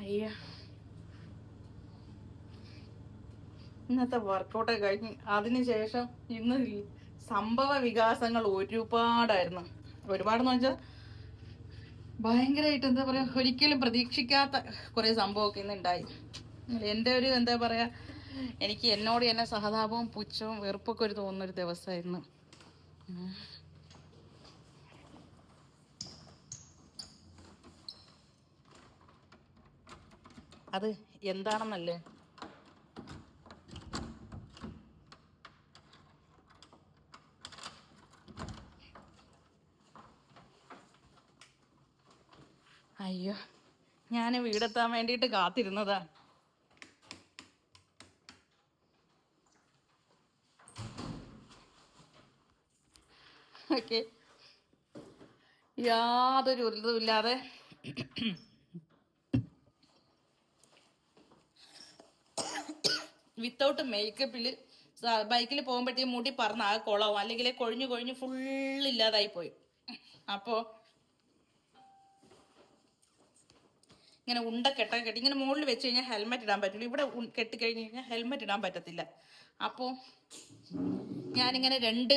അയ്യ. ഇന്നത്തെ വർക്കൗട്ട് കഴിഞ്ഞ് അതിനുശേഷം ഇന്ന് സംഭവ വികാസങ്ങൾ ഒരുപാടായിരുന്നു. ഒരുപാടെന്ന് വെച്ചാൽ ഭയങ്കരമായിട്ട് എന്താ പറയുക ഒരിക്കലും പ്രതീക്ഷിക്കാത്ത കുറേ സംഭവമൊക്കെ ഇന്ന് ഉണ്ടായി എന്റെ ഒരു എന്താ പറയുക എനിക്ക് എന്നോട് എന്നെ സഹതാപവും പുച്ഛവും വെറുപ്പൊക്കെ ഒരു തോന്നുന്നൊരു ദിവസമായിരുന്നു അത് എന്താണെന്നല്ലേ? അയ്യോ ഞാൻ വീടെത്താൻ വേണ്ടിയിട്ട് കാത്തിരുന്നതാ. ഓക്കെ. യാതൊരു ഇതുമില്ലാതെ വിത്തൗട്ട് മേക്കപ്പിൽ ബൈക്കിൽ പോകുമ്പോഴത്തേക്കും മുടി പറന്ന് ആ കുളവും. അല്ലെങ്കിൽ കൊഴിഞ്ഞു കൊഴിഞ്ഞ് ഫുൾ ഇല്ലാതായി പോയി. അപ്പോ ഇങ്ങനെ ഉണ്ട കെട്ടാൻ കെട്ടി ഇങ്ങനെ മുകളിൽ വെച്ച് കഴിഞ്ഞാൽ ഹെൽമെറ്റ് ഇടാൻ പറ്റില്ല ഇവിടെ കെട്ടിക്കഴിഞ്ഞ് കെട്ടി കഴിഞ്ഞ് കഴിഞ്ഞാൽ ഹെൽമെറ്റ് ഇടാൻ പറ്റത്തില്ല. അപ്പോൾ ഞാനിങ്ങനെ രണ്ട്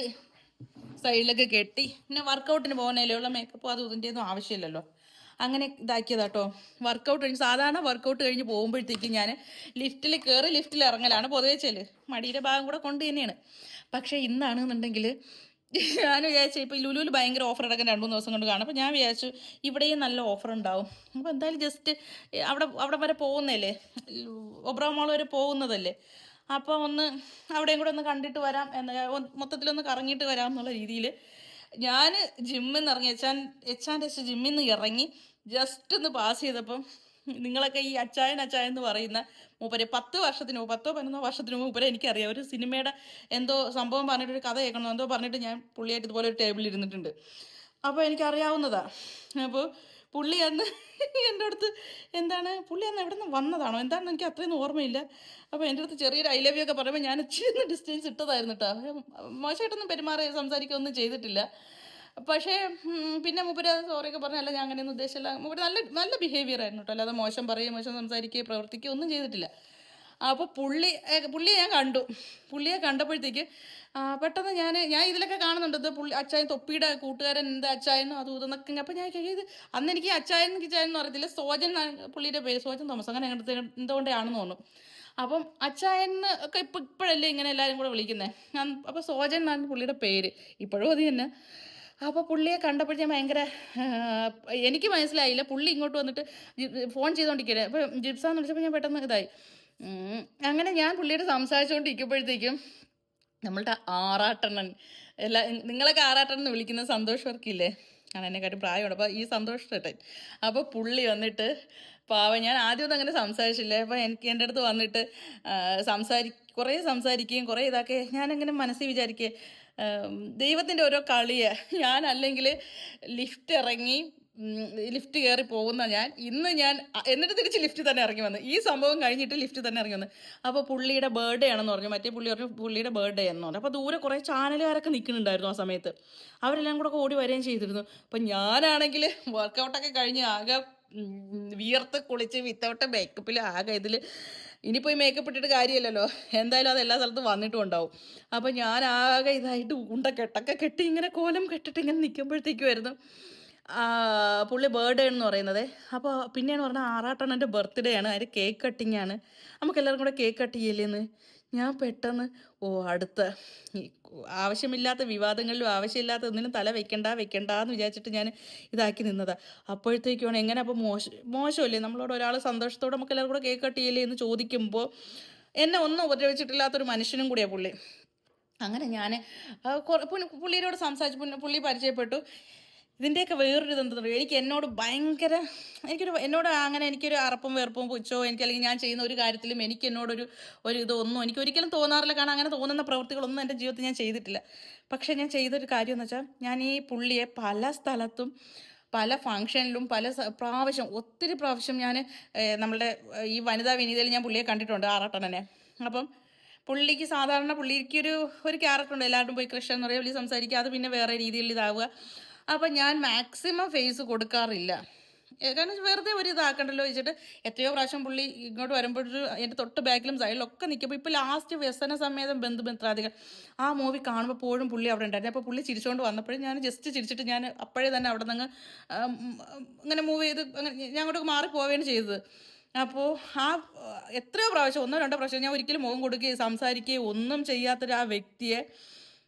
സൈഡിലൊക്കെ കെട്ടി പിന്നെ വർക്കൗട്ടിന് പോകുന്നതിലുള്ള മേക്കപ്പ് അത് ഇതിന്റെ ഒന്നും ആവശ്യമില്ലല്ലോ. അങ്ങനെ ഇതാക്കിയതാട്ടോ. വർക്കൗട്ട് കഴിഞ്ഞ് സാധാരണ വർക്കൗട്ട് കഴിഞ്ഞ് പോകുമ്പോഴത്തേക്കും ഞാൻ ലിഫ്റ്റിൽ കയറി ലിഫ്റ്റിൽ ഇറങ്ങലാണ്. പൊതുവെ ചെൽ മടിയുടെ ഭാഗം കൂടെ കൊണ്ട് തന്നെയാണ്. പക്ഷേ ഇന്നാണെന്നുണ്ടെങ്കിൽ ഞാൻ വിചാരിച്ചു ഇപ്പോൾ ലുലുവിൽ ഭയങ്കര ഓഫർ ഇടക്കാൻ രണ്ട് മൂന്ന് ദിവസം കൊണ്ട് കാണും. അപ്പോൾ ഞാൻ വിചാരിച്ചു ഇവിടെയും നല്ല ഓഫർ ഉണ്ടാവും. അപ്പോൾ എന്തായാലും ജസ്റ്റ് അവിടെ അവിടെ വരെ പോകുന്നതല്ലേ? ഒബ്രാമോൾ വരെ പോകുന്നതല്ലേ? അപ്പോൾ ഒന്ന് അവിടെയും കൂടെ ഒന്ന് കണ്ടിട്ട് വരാം. എന്ന മൊത്തത്തിലൊന്ന് കറങ്ങിയിട്ട് വരാം എന്നുള്ള രീതിയിൽ ഞാൻ ജിമ്മിൽ നിന്ന് ഇറങ്ങി എച്ചാൻ എച്ചാന്റെ അച്ഛൻ ജിമ്മിൽ നിന്ന് ഇറങ്ങി ജസ്റ്റ് ഒന്ന് പാസ് ചെയ്തപ്പം നിങ്ങളൊക്കെ ഈ അച്ചായൻ അച്ചായൻ എന്ന് പറയുന്ന മൂപ്പരെ പത്ത് വർഷത്തിന് മുമ്പ് പത്തോ പതിനൊന്നോ വർഷത്തിന് മുമ്പ് മൂപ്പരെ എനിക്കറിയാം. ഒരു സിനിമയുടെ എന്തോ സംഭവം പറഞ്ഞിട്ട് ഒരു കഥ കേൾക്കണം എന്തോ പറഞ്ഞിട്ട് ഞാൻ പുള്ളിയായിട്ട് ഇതുപോലെ ഒരു ടേബിളിൽ ഇരുന്നിട്ടുണ്ട്. അപ്പോൾ എനിക്കറിയാവുന്നതാണ് അപ്പോൾ പുള്ളി അന്ന് എന്റെ അടുത്ത് എന്താണ് പുള്ളി അന്ന് എവിടെ നിന്ന് വന്നതാണോ? എന്താണെന്ന് എനിക്ക് അത്രയൊന്നും ഓർമ്മയില്ല. അപ്പോൾ എന്റെ അടുത്ത് ചെറിയൊരു ഐ ലവ് ഒക്കെ പറയുമ്പോൾ ഞാൻ ഇച്ചിരി ഡിസ്റ്റൻസ് ഇട്ടതായിരുന്നു കേട്ടോ മോശമായിട്ടൊന്നും പെരുമാറി സംസാരിക്കുകയൊന്നും ചെയ്തിട്ടില്ല. പക്ഷേ പിന്നെ മൂപ്പര് സോറിയൊക്കെ പറഞ്ഞല്ല ഞാൻ അങ്ങനെയൊന്നും ഉദ്ദേശമില്ല മൂപ്പര് നല്ല നല്ല ബിഹേവിയർ ആയിരുന്നു കേട്ടോ അല്ലാതെ മോശം പറയുകയും മോശം സംസാരിക്കുകയും പ്രവർത്തിക്കുകയും ഒന്നും ചെയ്തിട്ടില്ല. അപ്പോൾ പുള്ളി പുള്ളിയെ ഞാൻ കണ്ടു. പുള്ളിയെ കണ്ടപ്പോഴത്തേക്ക് പെട്ടെന്ന് ഞാൻ ഞാൻ ഇതിലൊക്കെ കാണുന്നുണ്ട്. ഇത് പുള്ളി അച്ചായൻ തൊപ്പിയുടെ കൂട്ടുകാരൻ എന്ത് അച്ചായനോ അതും ഇതെന്നൊക്കെ അപ്പം ഞാൻ കഴിയത് അന്ന് എനിക്ക് അച്ചായൻ കിച്ചായൻ എന്ന് അറിയത്തില്ല സോജൻ പുള്ളിയുടെ പേര് സോജൻ തോമസ് അങ്ങനെ അങ്ങനത്തെ എന്തുകൊണ്ടാണെന്ന് തോന്നുന്നു. അപ്പം അച്ചായൻ ഒക്കെ ഇപ്പം ഇപ്പോഴല്ലേ ഇങ്ങനെ എല്ലാവരും കൂടെ വിളിക്കുന്നത് അപ്പോൾ സോജൻ എന്നാണ് പുള്ളിയുടെ പേര് ഇപ്പോഴും അത് തന്നെ. അപ്പോൾ പുള്ളിയെ കണ്ടപ്പോൾ ഞാൻ ഭയങ്കര എനിക്ക് മനസ്സിലായില്ല പുള്ളി ഇങ്ങോട്ട് വന്നിട്ട് ഫോൺ ചെയ്തുകൊണ്ടിരിക്കരുത് അപ്പോൾ ജിപ്സാന്ന് വിളിച്ചപ്പോൾ ഞാൻ പെട്ടെന്ന് ഇതായി. അങ്ങനെ ഞാൻ പുള്ളിയോട് സംസാരിച്ചുകൊണ്ടിരിക്കുമ്പോഴത്തേക്കും നമ്മളുടെ ആറാട്ടണ്ണൻ. എല്ലാ നിങ്ങളൊക്കെ ആറാട്ടണ്ണൻ എന്ന് വിളിക്കുന്ന സന്തോഷ് വർക്കില്ലേ? ആണ് എന്നെക്കാട്ടും പ്രായമുണ്ട് അപ്പോൾ ഈ സന്തോഷ് അപ്പോൾ പുള്ളി വന്നിട്ട് പാവം ഞാൻ ആദ്യമൊന്നും അങ്ങനെ സംസാരിച്ചില്ല. അപ്പോൾ എനിക്ക് എന്റെ അടുത്ത് വന്നിട്ട് സംസാരി കുറേ സംസാരിക്കുകയും കുറേ ഇതാക്കി ഞാനങ്ങനെ മനസ്സിൽ വിചാരിക്കുക ദൈവത്തിന്റെ ഓരോ കളിയെ. ഞാൻ അല്ലെങ്കിൽ ലിഫ്റ്റ് ഇറങ്ങി ലിഫ്റ്റ് കയറി പോകുന്ന ഞാൻ. ഇന്ന് ഞാൻ എന്നിട്ട് തിരിച്ച് ലിഫ്റ്റ് തന്നെ ഇറങ്ങി വന്നു. ഈ സംഭവം കഴിഞ്ഞിട്ട് ലിഫ്റ്റ് തന്നെ ഇറങ്ങി വന്നു. അപ്പോൾ പുള്ളിയുടെ ബർത്ത്ഡേ ആണെന്ന് പറഞ്ഞു. മറ്റേ പുള്ളി പറഞ്ഞു പുള്ളിയുടെ ബർത്ത്ഡേ എന്ന് പറഞ്ഞു. അപ്പോൾ ദൂരെ കുറേ ചാനലുകാരൊക്കെ നിൽക്കുന്നുണ്ടായിരുന്നു ആ സമയത്ത്. അവരെല്ലാം കൂടെ ഓടി വരികയും ചെയ്തിരുന്നു. അപ്പം ഞാനാണെങ്കിൽ വർക്കൗട്ടൊക്കെ കഴിഞ്ഞ് ആകെ വിയർത്ത് കുളിച്ച് വിത്തൗട്ട് മേക്കപ്പിൽ ആകെ ഇതിൽ ഇനിയിപ്പോൾ ഈ മേക്കപ്പ് ഇട്ടിട്ട് കാര്യമില്ലല്ലോ. എന്തായാലും അത് എല്ലാ സ്ഥലത്തും വന്നിട്ടും ഉണ്ടാവും. അപ്പോൾ ഞാൻ ആകെ ഇതായിട്ട് ഉണ്ട കെട്ടൊക്കെ കെട്ടി ഇങ്ങനെ കോലം കെട്ടിട്ട് ഇങ്ങനെ നിൽക്കുമ്പോഴത്തേക്കുമായിരുന്നു. പുള്ളി ബേർഡേ എന്ന് പറയുന്നത്. അപ്പോൾ പിന്നെയാണ് പറഞ്ഞാൽ ആറാട്ടണ്ണന്റെ ബർത്ത്ഡേ ആണ്. അതിന്റെ കേക്ക് കട്ടിങ് ആണ്. നമുക്ക് എല്ലാവർക്കും കൂടെ കേക്ക് കട്ട് ചെയ്യില്ലേന്ന്? ഞാൻ പെട്ടെന്ന് ഓ അടുത്ത. ആവശ്യമില്ലാത്ത വിവാദങ്ങളിലും ആവശ്യമില്ലാത്ത ഒന്നിനും തല വെക്കണ്ട വെക്കണ്ട എന്ന് വിചാരിച്ചിട്ട് ഞാൻ ഇതാക്കി നിന്നതാ. അപ്പോഴത്തേക്കുമാണ് എങ്ങനെ അപ്പോൾ മോശം മോശമല്ലേ? നമ്മളോട് ഒരാൾ സന്തോഷത്തോടെ നമുക്ക് എല്ലാവരും കൂടെ കേക്ക് കട്ട് ചെയ്യില്ലേ എന്ന് ചോദിക്കുമ്പോൾ എന്നെ ഒന്നും ഉപദ്രവിച്ചിട്ടില്ലാത്തൊരു മനുഷ്യനും കൂടിയാണ് പുള്ളി. അങ്ങനെ ഞാൻ പുള്ളിയോട് സംസാരിച്ചു പുള്ളി പരിചയപ്പെട്ടു. ഇതിന്റെയൊക്കെ വേറൊരു ഇതെന്താ പറയുക? എനിക്ക് എന്നോട് ഭയങ്കര എനിക്കൊരു എന്നോട് അങ്ങനെ എനിക്കൊരു അറപ്പും വെറുപ്പും പുച്ഛോ എനിക്ക് അല്ലെങ്കിൽ ഞാൻ ചെയ്യുന്ന ഒരു കാര്യത്തിലും എനിക്ക് എന്നോടൊരു ഒരു ഇതൊന്നും എനിക്ക് ഒരിക്കലും തോന്നാറില്ല. കാരണം അങ്ങനെ തോന്നുന്ന പ്രവൃത്തികളൊന്നും എന്റെ ജീവിതത്തിൽ ഞാൻ ചെയ്തിട്ടില്ല. പക്ഷേ ഞാൻ ചെയ്തൊരു കാര്യം എന്ന് വെച്ചാൽ ഞാൻ ഈ പുള്ളിയെ പല സ്ഥലത്തും പല ഫങ്ഷനിലും പല പ്രാവശ്യം ഒത്തിരി പ്രാവശ്യം ഞാൻ നമ്മളുടെ ഈ വനിതാ വിനീതയിൽ ഞാൻ പുള്ളിയെ കണ്ടിട്ടുണ്ട് ആറാട്ടണനെ. അപ്പം പുള്ളിക്ക് സാധാരണ പുള്ളിക്ക് ഒരു ഒരു ക്യാരക്ടർ ഉണ്ട് എല്ലാവരും പോയി കൃഷ്ണൻ എന്ന് പറയുക പുള്ളി സംസാരിക്കുക അത് പിന്നെ വേറെ രീതിയിൽ ഇതാവുക. അപ്പം ഞാൻ മാക്സിമം ഫേസ് കൊടുക്കാറില്ല. കാരണം വെറുതെ ഒരു ഇതാക്കണ്ടല്ലോ വെച്ചിട്ട് എത്രയോ പ്രാവശ്യം പുള്ളി ഇങ്ങോട്ട് വരുമ്പോഴൊരു എന്റെ തൊട്ട് ബാക്കിലും സൈഡിലും ഒക്കെ നിൽക്കുമ്പോൾ ഇപ്പോൾ ലാസ്റ്റ് വ്യസന സമേതം ബന്ധുമിത്രാദികൾ ആ മൂവി കാണുമ്പോൾ പോഴും പുള്ളി അവിടെ ഉണ്ടായിരുന്നു. അപ്പോൾ പുള്ളി ചിരിച്ചുകൊണ്ട് വന്നപ്പോഴും ഞാൻ ജസ്റ്റ് ചിരിച്ചിട്ട് ഞാൻ അപ്പോഴേ തന്നെ അവിടെ നിന്ന് ഇങ്ങനെ മൂവ് ചെയ്ത് അങ്ങനെ ഞാൻ അങ്ങോട്ട് മാറി പോവുകയാണ് ചെയ്തത്. അപ്പോൾ ആ എത്രയോ പ്രാവശ്യം ഒന്നോ രണ്ടോ പ്രാവശ്യം ഞാൻ ഒരിക്കലും മുഖം കൊടുക്കുകയും സംസാരിക്കുകയും ഒന്നും ചെയ്യാത്തൊരു ആ വ്യക്തിയെ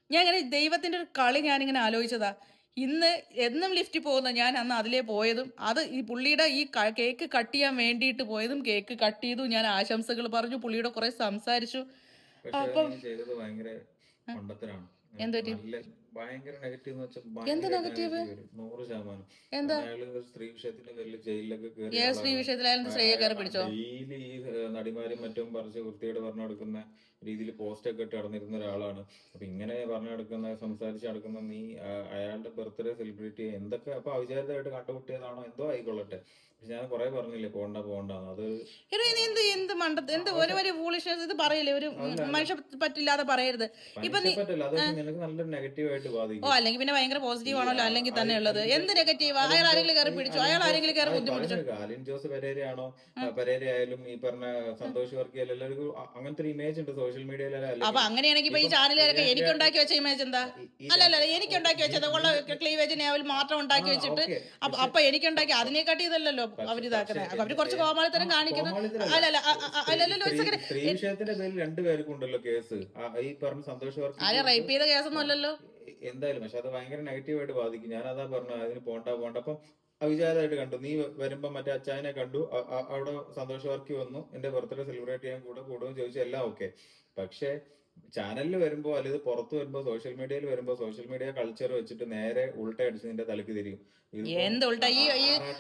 ഞാൻ ഇങ്ങനെ ദൈവത്തിന്റെ ഒരു കളി ഞാനിങ്ങനെ ആലോചിച്ചതാ. ഇന്ന് എന്നും ലിഫ്റ്റിൽ പോകുന്ന ഞാൻ അന്ന് അതിലേ പോയതും അത് ഈ പുള്ളിയുടെ ഈ കേക്ക് കട്ട് ചെയ്യാൻ വേണ്ടിയിട്ട് പോയതും കേക്ക് കട്ട് ചെയ്തു ഞാൻ ആശംസകൾ പറഞ്ഞു പുള്ളിയുടെ കുറെ സംസാരിച്ചു. പക്ഷെ നീ ചെയ്തത് ഭയങ്കര മണ്ടത്തരാണ് എന്ത് പറ്റി? നല്ല ഭയങ്കര നെഗറ്റീവ് വരും. നൂറ് ശതമാനം. എന്താ? സ്ത്രീ വിഷയത്തിന്റെ പേരിൽ ജയിലിലൊക്കെ കയറി ഏത് സ്ത്രീ വിഷയത്തിലായാലും സ്ത്രീയെ കയറി പിടിച്ചോ? ഡെയിലി ഈ നടിമാരും മറ്റും പറിച്ച് വൃത്തിയോട് പറഞ്ഞു കൊടുക്കുന്ന രീതിയിൽ പോസ്റ്റ് ഒക്കെ ഇട്ട് നടന്നിരുന്ന ഒരാളാണ്. അപ്പൊ ഇങ്ങനെ പറഞ്ഞു നടക്കുന്ന സംസാരിച്ച് നടക്കുന്ന നീ അയാളുടെ ബർത്ത്ഡേ സെലിബ്രേറ്റ് ചെയ്യാൻ എന്തൊക്കെ അപ്പൊ അവിചാരിതമായിട്ട് കണ്ടുമുട്ടിയതാണോ? എന്തോ ആയിക്കൊള്ളട്ടെ. ഞാൻ കുറെ പറഞ്ഞില്ലേ പോണ്ട അത് എന്ത് എന്ത് മണ്ടത്ത് എന്ത് ഒരു ഒരു ഫൂളിഷ്നസ് ഇത് പറയില്ലേ ഒരു മനുഷ്യ പറ്റില്ലാതെ പറയരുത്. ഇപ്പൊ ഓ അല്ലെങ്കിൽ പിന്നെ ഭയങ്കര പോസിറ്റീവ് ആണല്ലോ അല്ലെങ്കിൽ തന്നെ ഉള്ളത്. എന്ത് നെഗറ്റീവ് അയാൾ ആരെങ്കിലും കയറി പിടിച്ചു? അയാൾ ആരെങ്കിലും കയറി ബുദ്ധിമുട്ടിച്ചു? ജോസ് പെരേരയാണോ? പെരേര ആയാലും ഈ പറഞ്ഞ സന്തോഷ് വർക്കി എല്ലാവർക്കും അ- അങ്ങനത്തെ ഒരു ഇമേജ് ഉണ്ട് സോഷ്യൽ മീഡിയയിൽ അപ്പൊ അങ്ങനെയാണെങ്കിൽ ഇപ്പൊ ഈ ചാനലുകാരൊക്കെ എനിക്ക് ഉണ്ടാക്കി വെച്ച ഇമേജ് എന്താ? അല്ലല്ല അല്ല അല്ല, എനിക്ക് ഉണ്ടാക്കി വെച്ചത് ഉള്ള ക്ലീവേജ് ലെവൽ മാത്രം ഉണ്ടാക്കി വെച്ചിട്ട് അപ്പൊ അപ്പൊ എനിക്ക് ഉണ്ടാക്കി അതിനെക്കാട്ടി ഇതല്ലല്ലോ. അവരിതാക്കുന്നത് അപ്പൊ അവർ കുറച്ച് കോമാളിത്തരം കാണിക്കുന്നു. അല്ലല്ല അല്ലല്ലോ വിഷയത്തിന്റെ പേരിൽ രണ്ടുപേർക്കും ഉണ്ടല്ലോ കേസ്. ഈ പറഞ്ഞ സന്തോഷ് ആരെ റേപ്പ് ചെയ്ത കേസൊന്നും അല്ലല്ലോ? എന്തായാലും പക്ഷെ അത് ഭയങ്കര നെഗറ്റീവായിട്ട് ബാധിക്കും. ഞാൻ അതാ പറഞ്ഞു അതിന് പോണ്ട പോണ്ട. അപ്പം അവിചാരമായിട്ട് കണ്ടു. നീ വരുമ്പോ മറ്റേ അച്ചായനെ കണ്ടു. അവിടെ സന്തോഷ് വർക്കി വന്നു. എന്റെ ബർത്ത്ഡേ സെലിബ്രേറ്റ് ചെയ്യാൻ കൂടെ കൂടുമെന്ന് ചോദിച്ചു. എല്ലാം ഓക്കെ പക്ഷെ ചാനലിൽ വരുമ്പോൾ അല്ലെങ്കിൽ പുറത്ത് വരുമ്പോ സോഷ്യൽ മീഡിയയിൽ വരുമ്പോ സോഷ്യൽ മീഡിയ കൾച്ചർ വെച്ചിട്ട് നേരെ ഉൾട്ട അടിച്ച് നിന്റെ തലക്ക് തിരിയും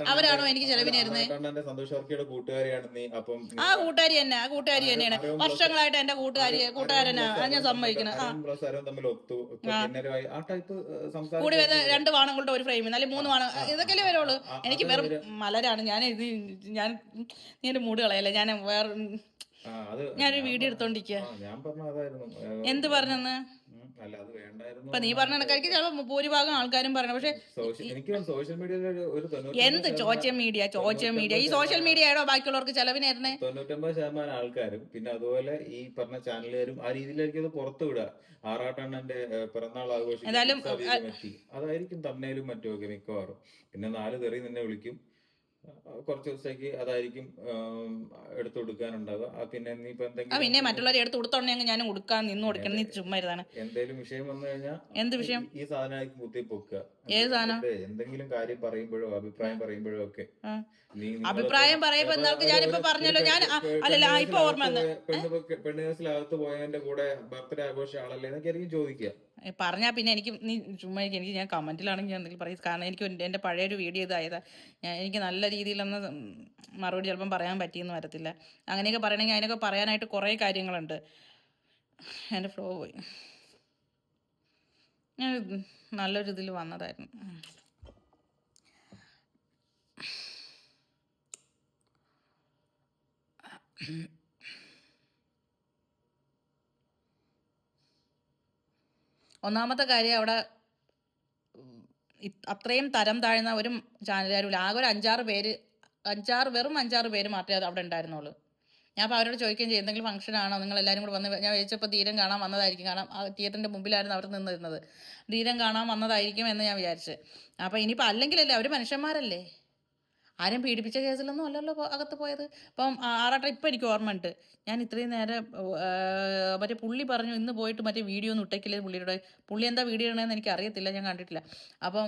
അവരാണോ എനിക്ക് ചെലവിന് തരുന്നത് ആറാട്ടണ്ണന്റെ സന്തോഷ് വർക്കിയുടെ കൂട്ടുകാരിയാണ് നീ അപ്പം ആ കൂട്ടുകാരി തന്നെ ആ കൂട്ടുകാരി തന്നെയാണ് വർഷങ്ങളായിട്ട് എന്റെ കൂട്ടുകാരി കൂട്ടുകാരനാ ഞാൻ സമ്മതിക്കണം ആ പ്ലസ് തമ്മിൽ ഒത്തു ആ ടൈപ്പ് കൂടി വരുന്ന രണ്ട് വാണങ്ങളുടെ ഒരു ഫ്രെയിം അല്ലെങ്കിൽ മൂന്ന് വാണം ഇതൊക്കെയല്ലേ വരുള്ളൂ എനിക്ക് വെറും മലരാണ് ഞാൻ ഇത് ഞാൻ നീ എന്റെ മൂട് കളയല്ലേ ഞാൻ വേറെ ഞാനൊരു വീഡിയോ എടുത്തോണ്ടിരിക്കുക ഞാൻ പറഞ്ഞ അതായിരുന്നു. എന്ത് പറഞ്ഞെന്ന്? അല്ല അത് വേണ്ടായിരുന്നു ഇപ്പൊ നീ പറഞ്ഞ കണക്കായിരിക്കും ചിലപ്പോ ഭൂരിഭാഗം ആൾക്കാരും പറയണം പക്ഷെ സോഷ്യൽ എനിക്ക് സോഷ്യൽ മീഡിയയിൽ ഒരു- ഒരു എന്ത് ചോച്ച മീഡിയ? Social media. ഈ സോഷ്യൽ മീഡിയ ആണോ ബാക്കിയുള്ളവർക്ക് ചെലവിനായിരുന്നേ തൊണ്ണൂറ്റൊമ്പത് ശതമാനം ആൾക്കാരും പിന്നെ അതുപോലെ ഈ പറഞ്ഞ ചാനലുകാരും ആ രീതിയിലായിരിക്കും അത് പുറത്തു വിടുക. ആറാട്ടെണ്ണന്റെ പിറന്നാൾ ആഘോഷം അതായിരിക്കും തമ്മയിലും മറ്റുമൊക്കെ മിക്കവാറും. പിന്നെ നാല് തെറി നിന്നെ വിളിക്കും. കുറച്ച് ദിവസത്തേക്ക് അതായിരിക്കും എടുത്തു കൊടുക്കാനുണ്ടാവുക. പിന്നെ നീ ഇപ്പൊ എന്തെങ്കിലും പിന്നെ മറ്റുള്ളവരെ എടുത്ത് കൊടുത്തോണ്ടെങ്കിൽ ഞാൻ കൊടുക്കാൻ നിന്ന് കൊടുക്കണം നീ ചുമ്മാ ഇരുന്നാണ്. എന്തെങ്കിലും വിഷയം വന്നു കഴിഞ്ഞാൽ എന്ത് വിഷയം? ഈ സാധനമായിരിക്കും കുത്തി പൊക്കുക ഏത് സാധനം? എന്തെങ്കിലും കാര്യം പറയുമ്പോഴോ അഭിപ്രായം പറയുമ്പോഴോ ഒക്കെ അഭിപ്രായം പറയുമ്പോ ഞാനിപ്പോ പറഞ്ഞല്ലോ ഞാൻ അല്ലല്ല ഇപ്പൊ ഓർമ്മ പെണ്ണ് പെണ്ണ് കേസിലകത്ത് പോയതിന്റെ കൂടെ ബർത്ത്ഡേ ആഘോഷ ആളല്ലേ എന്നൊക്കെ ആയിരിക്കും ചോദിക്കുക. ഏ, പറഞ്ഞാ പിന്നെ എനിക്ക് നീ ചുമ്മാ. എനിക്ക് ഞാൻ കമന്റിലാണെങ്കിൽ ഞാൻ എന്തെങ്കിലും പറയും. കാരണം എനിക്ക് എന്റെ- പഴയൊരു വീഡിയോ ഇതായതാ. ഞാൻ എനിക്ക് നല്ല രീതിയിലൊന്ന് മറുപടി ചിലപ്പം പറയാൻ പറ്റിയെന്ന് വരത്തില്ല. അങ്ങനെയൊക്കെ പറയണമെങ്കിൽ അതിനൊക്കെ പറയാനായിട്ട് കുറേ കാര്യങ്ങളുണ്ട്. എന്റെ ഫ്ലോ പോയി. ഞാൻ നല്ലൊരു ഇതിൽ വന്നതായിരുന്നു. ഉം. ഒന്നാമത്തെ കാര്യം അവിടെ അത്രയും തരം താഴ്ന്ന ഒരു ചാനലുകാരും ആകെ ഒരു അഞ്ചാറ് പേര് അഞ്ചാറ് വെറും അഞ്ചാറ് പേര് മാത്രമേ അവിടെ ഉണ്ടായിരുന്നുള്ളൂ. ഞാൻ അപ്പോൾ അവരോട് ചോദിക്കുകയും ചെയ്യും എന്തെങ്കിലും ഫംഗ്ഷൻ ആണോ? നിങ്ങൾ എല്ലാവരും കൂടെ വന്ന് ഞാൻ വിചാരിച്ചപ്പോൾ ധീരം കാണാൻ വന്നതായിരിക്കും. കാരണം ആ തിയേറ്ററിന്റെ മുമ്പിലായിരുന്നു അവർ നിന്നിരുന്നത്. ധീരം കാണാൻ വന്നതായിരിക്കും എന്ന് ഞാൻ വിചാരിച്ചു. അപ്പോൾ ഇനിയിപ്പോൾ അല്ലെങ്കിലല്ലേ? അവർ മനുഷ്യന്മാരല്ലേ? ആരും പീഡിപ്പിച്ച കേസിലൊന്നും അല്ലല്ലോ അകത്ത് പോയത്. ഇപ്പം ആറാട്ട ഇപ്പം എനിക്ക് ഓർമ്മയുണ്ട് ഞാൻ ഇത്രയും നേരം മറ്റേ പുള്ളി പറഞ്ഞു ഇന്ന് പോയിട്ട് മറ്റേ വീഡിയോ ഒന്നും ഇട്ടേക്കില്ല പുള്ളിയുടെ പുള്ളി എന്താ വീഡിയോ ഇടണമെന്ന് എനിക്ക് അറിയത്തില്ല ഞാൻ കണ്ടിട്ടില്ല. അപ്പം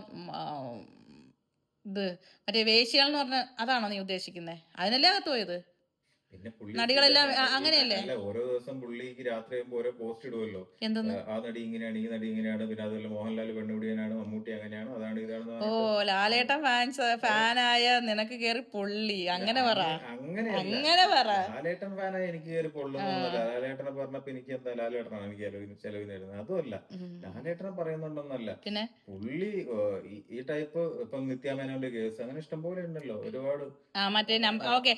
ഇത് മറ്റേ വേശ്യാൾ എന്ന് പറഞ്ഞ അതാണോ നീ ഉദ്ദേശിക്കുന്നത് അതിനല്ലേ അകത്ത് പോയത്? നടികളെല്ലാം അങ്ങനെയല്ലേ? ഓരോ ദിവസം പുള്ളിക്ക് രാത്രി ആകുമ്പോ ഓരോ പോസ്റ്റ് ഇടുമല്ലോ ആ നടി ഇങ്ങനെയാണ് ഈ നടി ഇങ്ങനെയാണ് പിന്നെ അതുപോലെ മോഹൻലാൽ പെണ്ണുപിടിയനാണ് മമ്മൂട്ടി അങ്ങനെയാണ് അതാണ് ഇതാണ് ഓ ലാലേട്ടൻ ഫാൻസ് ഫാനായ നിനക്ക് കേറി പൊള്ളി. അങ്ങനെ പറ. അങ്ങനെ പറ. ലാലേട്ടൻ ഫാനായ എനിക്ക് കയറി പൊള്ളുന്നൊന്നുമല്ല ലാലേട്ടനെ പറഞ്ഞപ്പോ എനിക്ക് എന്താ ലാലേട്ടനാണ് എനിക്ക് ചെലവിന് തരുന്നത്? അതുമല്ല. ലാലേട്ടനെ പറയുന്നുണ്ടെന്നല്ല. പുള്ളി ഈ- ടൈപ്പ് ഇപ്പം നിത്യാമേനോന്റെ കേസ് അങ്ങനെ ഇഷ്ടംപോലെ ഉണ്ടല്ലോ. ഒരുപാട്. ആ മറ്റേ ഓക്കെ.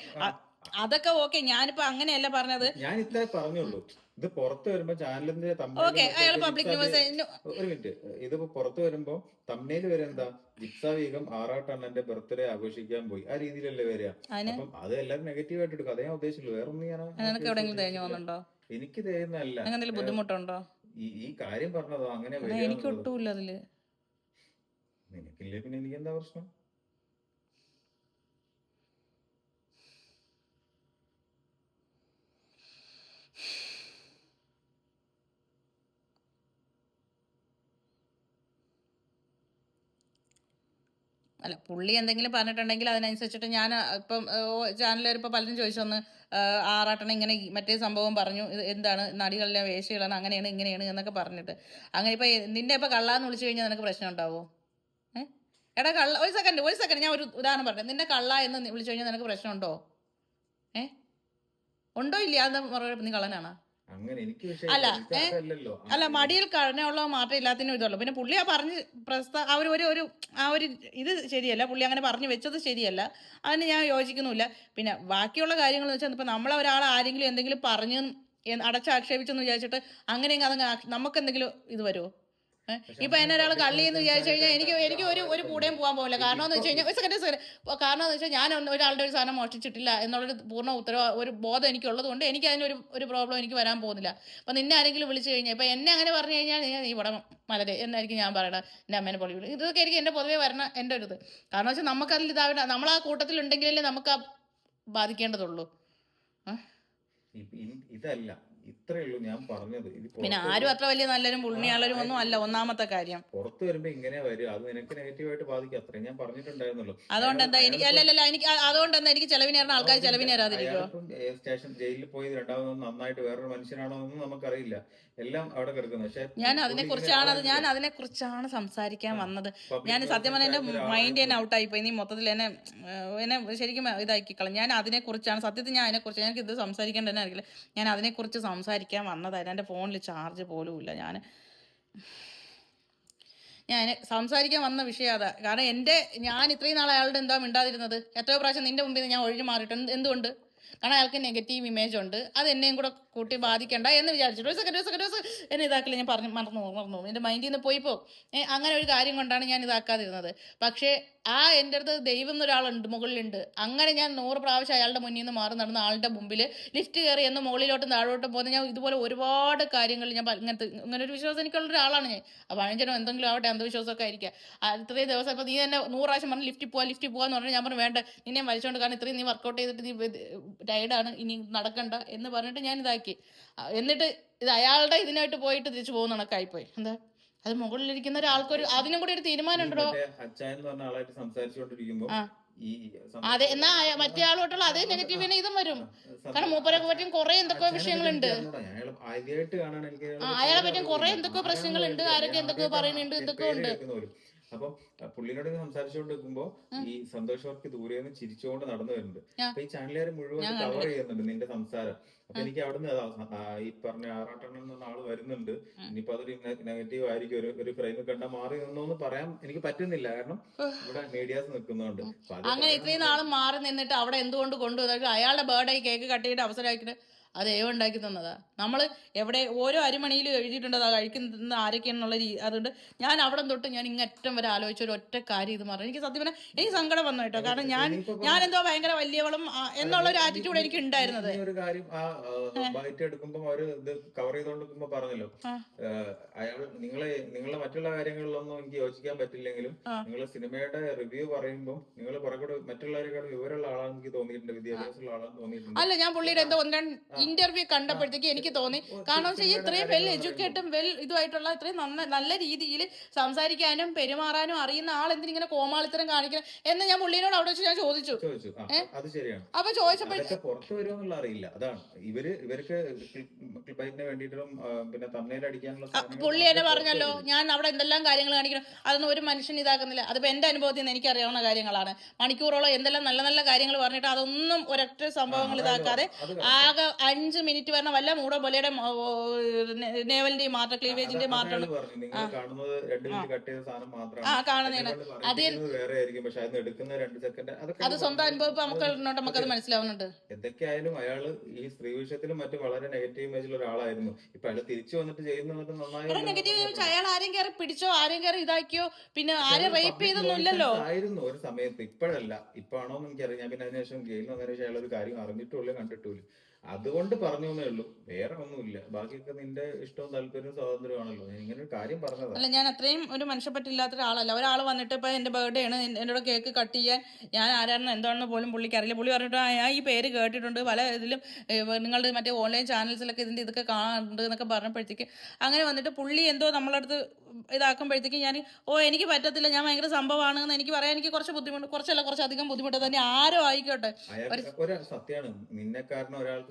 അതൊക്കെ ഓക്കെ. ഞാനിപ്പോ അങ്ങനെയല്ല പറഞ്ഞത്. ഞാൻ ഇത്രേ പറഞ്ഞുള്ളൂ. ഇത് പുറത്ത് വരുമ്പോ ചാനലിന്റെ ഓക്കെ. അയാൾ പബ്ലിക് ന്യൂസ് ഒരു മിനിറ്റ്. ഇതിപ്പോ പുറത്ത് വരുമ്പോ തമ്മേൽ വരെ എന്താ? ജിപ്സ വീഗം ആറാട്ടണ്ണന്റെ ബർത്ത്ഡേ ആഘോഷിക്കാൻ പോയി. ആ രീതിയിലല്ലേ വരിക. അപ്പം അത് എല്ലാവരും നെഗറ്റീവ് ആയിട്ട് എടുക്കും. അതേ ഞാൻ ഉദ്ദേശിച്ചുള്ളൂ. വേറെ ഒന്നും ഞാൻ ആ നിനക്ക് എവിടെയെങ്കിലും തേഞ്ഞു പോകുന്നുണ്ടോ? എനിക്ക് തേയുന്നല്ല എന്തെങ്കിലും ബുദ്ധിമുട്ടുണ്ടോ? ഈ ഈ കാര്യം പറഞ്ഞതോ? അങ്ങനെ എനിക്ക് എന്നുള്ളത്. ഒട്ടുമില്ല അതിൽ. നിനക്കില്ലേ പിന്നെ എനിക്ക് എന്താ പ്രശ്നം? അല്ല പുള്ളി എന്തെങ്കിലും പറഞ്ഞിട്ടുണ്ടെങ്കിൽ അതിനനുസരിച്ചിട്ട് ഞാൻ ഇപ്പം ചാനലുകാർ ഇപ്പോൾ പലരും ചോദിച്ചു വന്ന് ആറാട്ടണം ഇങ്ങനെ മറ്റേ സംഭവം പറഞ്ഞു എന്താണ് നടികളിലെ വേശികളാണ് അങ്ങനെയാണ് ഇങ്ങനെയാണ് എന്നൊക്കെ പറഞ്ഞിട്ട്. അങ്ങനെ ഇപ്പോൾ നിന്നെ ഇപ്പോൾ കള്ളാന്ന് വിളിച്ചു കഴിഞ്ഞാൽ നിനക്ക് പ്രശ്നം ഉണ്ടാവുമോ ഏ? എടാ കള്ള ഒരു സെക്കൻഡ് ഒരു സെക്കൻഡ് ഞാൻ ഒരു ഉദാഹരണം പറഞ്ഞു. നിന്നെ കള്ള എന്ന് വിളിച്ചു കഴിഞ്ഞാൽ നിനക്ക് പ്രശ്നമുണ്ടോ ഏ? ഉണ്ടോ ഇല്ല അത് മറുപടി നീ കള്ളനാണോ? അങ്ങനെ എനിക്ക് അല്ല, അല്ല മടിയിൽ കഴിഞ്ഞുള്ള മാത്രം ഇല്ലാത്തതിനും ഇതുള്ളൂ. പിന്നെ പുള്ളി ആ പറഞ്ഞ് പ്രസ്താ ആ ഒരു ഒരു ആ ഒരു ഇത് ശരിയല്ല. പുള്ളി അങ്ങനെ പറഞ്ഞു വെച്ചത് ശരിയല്ല. അതിന് ഞാൻ യോജിക്കുന്നുമില്ല. പിന്നെ ബാക്കിയുള്ള കാര്യങ്ങൾ എന്ന് വെച്ചാൽ ഇപ്പം നമ്മളെ ഒരാൾ ആരെങ്കിലും എന്തെങ്കിലും പറഞ്ഞു അടച്ചാക്ഷേപിച്ചെന്ന് വിചാരിച്ചിട്ട് അങ്ങനെയെങ്കിൽ അതങ്ങ് നമുക്ക് എന്തെങ്കിലും ഇത് വരുമോ? ഇപ്പൊ എന്നെ ഒരാൾ കള്ളി എന്ന് വിചാരിച്ചു കഴിഞ്ഞാൽ എനിക്ക് എനിക്ക് ഒരു ഒരു കൂടെയും പോകാൻ പോകില്ല കാരണം എന്ന് വെച്ച് കഴിഞ്ഞാൽ ഒരു സെക്കൻഡ് സെക്കൻഡ് കാരണം എന്ന് വെച്ചാൽ ഞാൻ ഒരാളുടെ ഒരു സാധനം മോഷ്ടിച്ചിട്ടില്ല എന്നുള്ളൊരു പൂർണ ഉത്തരവ് ഒരു ബോധം എനിക്കുള്ളത് കൊണ്ട് എനിക്ക് അതിനൊരു ഒരു പ്രോബ്ലം എനിക്ക് വരാൻ പോകുന്നില്ല. അപ്പൊ നിന്നെ ആരെങ്കിലും വിളിച്ചു കഴിഞ്ഞാൽ ഇപ്പൊ എന്നെ അങ്ങനെ പറഞ്ഞു കഴിഞ്ഞാൽ ഞാൻ ഇവിടെ മലരെ എന്നായിരിക്കും ഞാൻ പറയണത്. എന്റെ അമ്മേനെ പൊളി വിളി ഇതൊക്കെ എനിക്ക് എന്റെ പൊതുവേ വരണ എന്റെ ഒരു ഇത് കാരണം വെച്ചാൽ നമുക്കതിൽ ഇതാവേണ്ട നമ്മൾ ആ കൂട്ടത്തിൽ ഉണ്ടെങ്കിലല്ലേ നമുക്ക് ആ ബാധിക്കേണ്ടതുള്ളൂ. ഇതല്ല. ഇത്രേ ഉള്ളൂ ഞാൻ പറഞ്ഞത്. ഇത് പിന്നെ ആരും അത്ര വലിയ നല്ലരും പുള്ളിയാളരും ഒന്നും അല്ല. ഒന്നാമത്തെ കാര്യം. പുറത്ത് വരുമ്പോ ഇങ്ങനെ വരും. അത് നിനക്ക് നെഗറ്റീവായിട്ട് ബാധിക്കും. അത്രയും ഞാൻ പറഞ്ഞിട്ടുണ്ടായിരുന്നല്ലോ. അതുകൊണ്ട് എന്താ എനിക്ക് അല്ലല്ല എനിക്ക് അതുകൊണ്ട് എന്താ എനിക്ക് ചെലവിനേറുന്ന ആൾക്കാർ ചെലവിന് തരാതിരിക്കുമോ അയാളിപ്പം, ഏ, സ്റ്റേഷൻ ജയിലിൽ പോയി രണ്ടാമതൊന്നും നന്നായിട്ട് വേറൊരു മനുഷ്യനാണോ എന്നൊന്നും നമുക്കറിയില്ല. എല്ലാം അവിടെ കിടക്കുന്നു. പക്ഷെ ഞാൻ അതിനെ കുറിച്ചാണ് ഞാൻ അതിനെ കുറിച്ചാണ് സംസാരിക്കാൻ വന്നത്. ഞാൻ സത്യം പറഞ്ഞ എന്റെ മൈൻഡ് തന്നെ ഔട്ടായി പോയി നീ മൊത്തത്തിൽ എന്നെ എന്നെ ശരിക്കും ഇതാക്കി കളഞ്ഞു ഞാൻ അതിനെ കുറിച്ചാണ് സത്യത്തിൽ ഞാൻ അതിനെ കുറിച്ച് എനിക്ക് ഇത് സംസാരിക്കേണ്ടതന്നെ അറിയില്ല ഞാൻ അതിനെ കുറിച്ച് സംസാരിക്കാൻ വന്നതായിരുന്നു എന്റെ ഫോണിൽ ചാർജ് പോലും ഇല്ല. ഞാൻ ഞാൻ സംസാരിക്കാൻ വന്ന വിഷയം അതാ. കാരണം എന്റെ ഞാൻ ഇത്രയും നാൾ അയാളുടെ എന്താ മിണ്ടാതിരുന്നത്? എത്രയോ പ്രാവശ്യം നിന്റെ മുമ്പിൽ നിന്ന് ഞാൻ ഒഴിഞ്ഞു മാറിയിട്ടുണ്ട്. എന്തുകൊണ്ട്? കാരണം അയാൾക്ക് നെഗറ്റീവ് ഇമേജ് ഉണ്ട്. അത് എന്നെയും കൂടെ കൂട്ടി ബാധിക്കണ്ട എന്ന് വിചാരിച്ചിട്ട് ഒരു സെക്കൻഡ് ഒരു സെക്കൻഡ് ഒരു എന്നെ ഇതാക്കില്ല ഞാൻ പറഞ്ഞു മറന്നു പോകും, മറന്നു പോകും. എന്റെ മൈൻഡിൽ നിന്ന് പോയി പോകും അങ്ങനെ ഒരു കാര്യം കൊണ്ടാണ് ഞാൻ ഇതാക്കാതിരുന്നത്. പക്ഷേ ആ എന്റെ അടുത്ത് ദൈവം എന്നൊരാളുണ്ട് മുകളിലുണ്ട്. അങ്ങനെ ഞാൻ നൂറ് പ്രാവശ്യം അയാളുടെ മുന്നിൽ നിന്ന് മാറി നടന്ന ആളുടെ മുമ്പിൽ ലിഫ്റ്റ് കയറി എന്ന് മുകളിലോട്ടും താഴോട്ടും പോകുന്ന ഞാൻ ഇതുപോലെ ഒരുപാട് കാര്യങ്ങൾ ഞാൻ ഇങ്ങനത്തെ ഇങ്ങനെ ഒരു വിശ്വാസം എനിക്കുള്ള ഒരാളാണ് ഞാൻ. പഴഞ്ചനോ എന്തെങ്കിലും ആവട്ടെ അന്ധവിശ്വാസമൊക്കെ ആയിരിക്കാം. ഇത്രയും ദിവസം ഇപ്പോൾ നീ തന്നെ നൂറ് പ്രാവശ്യം പറഞ്ഞ് ലിഫ്റ്റിൽ പോവാ ലിഫ്റ്റിൽ പോകാന്ന് പറഞ്ഞാൽ ഞാൻ പറഞ്ഞു വേണ്ട നിന്നെ വലിച്ചോണ്ട് കാരണം ഇത്രയും നീ വർക്കൗട്ട് ചെയ്തിട്ട് നീ ടയർഡാണ് ഇനി നടക്കണ്ട എന്ന് പറഞ്ഞിട്ട് ഞാൻ ഇതാക്കി. ആ, എന്നിട്ട് ഇത് അയാളുടെ ഇതിനായിട്ട് പോയിട്ട് തിരിച്ചു പോകുന്ന കണക്കായിപ്പോയി. എന്താ? അത് മുകളിലിരിക്കുന്ന ഒരാൾക്കൊരു അതിനും കൂടി ഒരു തീരുമാനം ഉണ്ടോ അതെ എന്നാ മറ്റേ ആളോട്ടുള്ള അതേ നെഗറ്റീവിനെ ഇതും വരും. കാരണം മൂപ്പരെ പറ്റിയും കുറെ എന്തൊക്കെയോ വിഷയങ്ങളുണ്ട്. അയാളെ പറ്റിയും കുറെ എന്തൊക്കെയോ പ്രശ്നങ്ങളുണ്ട്. ആരൊക്കെ എന്തൊക്കെയോ പറയുന്നുണ്ട് എന്തൊക്കെയോ ഉണ്ട്. അപ്പം പുള്ളിനോട് സംസാരിച്ചുകൊണ്ട് നിൽക്കുമ്പോ ഈ സന്തോഷ് വർക്ക് ദൂരെ നിന്ന് ചിരിച്ചുകൊണ്ട് നടന്നു വരുന്നുണ്ട്. അപ്പൊ ഈ ചാനലുകാർ മുഴുവൻ കവർ ചെയ്യുന്നുണ്ട് നിന്റെ സംസാരം. അപ്പൊ എനിക്ക് അവിടുന്ന് ഈ പറഞ്ഞ ആറാട്ടെണ്ണം എന്ന ആൾ വരുന്നുണ്ട്. ഇനിയിപ്പോ അതൊരു നെഗറ്റീവ് ആയിരിക്കും. ഒരു ഒരു ഫ്രെയിം കണ്ട മാറി നിന്നോന്ന് പറയാൻ എനിക്ക് പറ്റുന്നില്ല. കാരണം ഇവിടെ മീഡിയാസ് നിൽക്കുന്നുണ്ട്. അങ്ങനെ ഇത്രയും നാളും മാറി നിന്നിട്ട് അവിടെ എന്തുകൊണ്ട് കൊണ്ടുവന്നു? അയാളുടെ ബർത്ത്ഡേ കേക്ക് കട്ട് അവസരമാക്കിയിട്ട് അത് ഏവ ഉണ്ടാക്കി തന്നതാ. നമ്മൾ എവിടെ ഓരോ അരിമണിയിലും എഴുതിയിട്ടുണ്ട് അത് കഴിക്കുന്ന ആരൊക്കെയാണെന്നുള്ള രീതി അതുകൊണ്ട് ഞാൻ അവിടെ തൊട്ട് ഞാൻ ഇങ്ങറ്റം വരെ ആലോചിച്ച ഒരു ഒറ്റ കാര്യം ഇത് മാറും എനിക്ക് സത്യം പറഞ്ഞാൽ എനിക്ക് സങ്കടം വന്നു കേട്ടോ. കാരണം ഞാൻ ഞാൻ എന്തോ ഭയങ്കര വലിയവളും എന്നുള്ള ഒരു ആറ്റിറ്റ്യൂഡ് എനിക്ക് ഉണ്ടായിരുന്നത്. ഒരു കാര്യം ആ ബൈറ്റ് അവർ ഇത് കവർ ചെയ്തോണ്ടിരിക്കുമ്പോ പറഞ്ഞല്ലോ. അയാൾ നിങ്ങളെ നിങ്ങളെ മറ്റുള്ള കാര്യങ്ങളിലൊന്നും എനിക്ക് യോജിക്കാൻ പറ്റില്ലെങ്കിലും നിങ്ങൾ സിനിമയുടെ റിവ്യൂ പറയുമ്പോൾ നിങ്ങൾ കുറച്ചുകൂടെ മറ്റുള്ളവരെക്കാൾ വിവരമുള്ള ആളാണെന്ന് എനിക്ക് തോന്നിയിട്ടുണ്ട് വിദ്യാഭ്യാസമുള്ള ആളാണെന്ന് തോന്നിയിട്ടുണ്ട്. അല്ല ഞാൻ പുള്ളിയുടെ എന്തോ ഒന്ന് ഇന്റർവ്യൂ കണ്ടപ്പോഴത്തേക്ക് എനിക്ക് തോന്നി. കാരണം വെച്ചാൽ ഇത്രയും വെൽ എഡ്യൂക്കേറ്റും വെൽ ഇതുമായിട്ടുള്ള ഇത്രയും നന്ന നല്ല രീതിയിൽ സംസാരിക്കാനും പെരുമാറാനും അറിയുന്ന ആൾ എന്തിനിങ്ങനെ കോമാളിത്തരം കാണിക്കണം എന്ന് ഞാൻ പുള്ളിനോട് അവിടെ വെച്ച് ഞാൻ ചോദിച്ചു. ചോദിച്ചു. ആ, അത് ശരിയാണ്. അപ്പൊ ചോദിച്ചപ്പോൾ അതൊക്കെ പുറത്തു വരുമെന്നുള്ള അറിയില്ല. അതാണ്. ഇവർ ഇവർക്ക് ക്ലിബൈറ്റിന് വേണ്ടിയിട്ടും ആ, പിന്നെ തമ്മയിൽ അടിക്കാനുള്ള സാധനങ്ങൾ പുള്ളി എന്നെ പുറത്ത് പറഞ്ഞല്ലോ വരും. ഞാൻ അവിടെ എന്തെല്ലാം കാര്യങ്ങൾ കാണിക്കണം അതൊന്നും ഒരു മനുഷ്യൻ ഇതാക്കുന്നില്ല. അതിപ്പോ എന്റെ അനുഭവത്തിൽ നിന്ന് എനിക്കറിയാവുന്ന കാര്യങ്ങളാണ്. മണിക്കൂറോളം എന്തെല്ലാം നല്ല നല്ല കാര്യങ്ങൾ പറഞ്ഞിട്ട് അതൊന്നും ഒരൊറ്റ സംഭവങ്ങൾ ഇതാക്കാതെ അത് ആകെ അഞ്ച് മിനിറ്റ് വരണം. വല്ല മൂടോ പോലെയുടെ നേവലിന്റെ മാത്രം ക്ലീവേജിന്റെ മാത്രം ആ. കാണുന്നതാണ് അത് അത് സ്വന്തം അനുഭവം നമുക്ക് നമുക്ക് അത് മനസ്സിലാവുന്നുണ്ട്. എന്തൊക്കെയായാലും അയാൾ ഈ സ്ത്രീ വിഷയത്തിലും മറ്റു വളരെ നെഗറ്റീവ് ഇമേജിൽ ഒരാളായിരുന്നു. ഇപ്പൊ അയാൾ തിരിച്ചു വന്നിട്ട് ചെയ്യുന്നത് നന്നായി നെഗറ്റീവ് അയാൾ ആരെയും കയറി പിടിച്ചോ ആരെയും കയറി ഇതാക്കിയോ പിന്നെ ആരും റേപ്പ് ചെയ്തൊന്നും ഇല്ലല്ലോ ആയിരുന്നു ഒരു സമയത്ത്. ഇപ്പോഴല്ല. ഇപ്പാണോ എന്ന് എനിക്കറിയാം. ഞാൻ പിന്നെ അതിനുശേഷം ജയിലിൽ വന്നതിന് ശേഷം അയാൾ ഒരു കാര്യം അറിഞ്ഞിട്ടുള്ളൂ കണ്ടിട്ടുമില്ല അതുകൊണ്ട് പറഞ്ഞു എന്നേ ഉള്ളൂ. വേറെ ഒന്നുമില്ല. ബാക്കിയൊക്കെ നിന്റെ ഇഷ്ടവും താല്പര്യവും സ്വാതന്ത്ര്യമാണല്ലോ. ഇങ്ങനെ ഒരു കാര്യം പറഞ്ഞതാ. അല്ല ഞാൻ അത്രയും ഒരു മനുഷ്യപ്പറ്റില്ലാത്ത ഒരാളല്ല ഒരാൾ വന്നിട്ട് ഇപ്പൊ എന്റെ ബർത്ത്ഡേ ആണ്. എന്നോട് കേക്ക് കട്ട് ചെയ്യാൻ ഞാൻ ആരാണെന്ന് എന്താണെന്ന് പോലും പുള്ളിക്ക് അറിയില്ല. പുള്ളി പറഞ്ഞിട്ട് "ആ, ഞാൻ ഈ പേര് കേട്ടിട്ടുണ്ട്. പല ഇതിലും നിങ്ങളുടെ മറ്റേ ഓൺലൈൻ ചാനൽസിലൊക്കെ ഇതിന്റെ ഇതൊക്കെ കാണുന്നുണ്ട് എന്നൊക്കെ പറഞ്ഞപ്പോഴത്തേക്ക് അങ്ങനെ വന്നിട്ട് പുള്ളി എന്തോ നമ്മളടുത്ത് ഇതാക്കുമ്പോഴത്തേക്ക് ഞാൻ ഓ എനിക്ക് പറ്റത്തില്ല. ഞാൻ ഭയങ്കര സംഭവമാണ് എന്ന് എനിക്ക് പറയാൻ എനിക്ക് കുറച്ച് ബുദ്ധിമുട്ട് കുറച്ചല്ല കുറച്ചധികം ബുദ്ധിമുട്ട് തന്നെ ആരോ ആയിക്കോട്ടെ. ഒരു സത്യമാണ് നിന്നെ കാരണം ഒരാൾക്ക്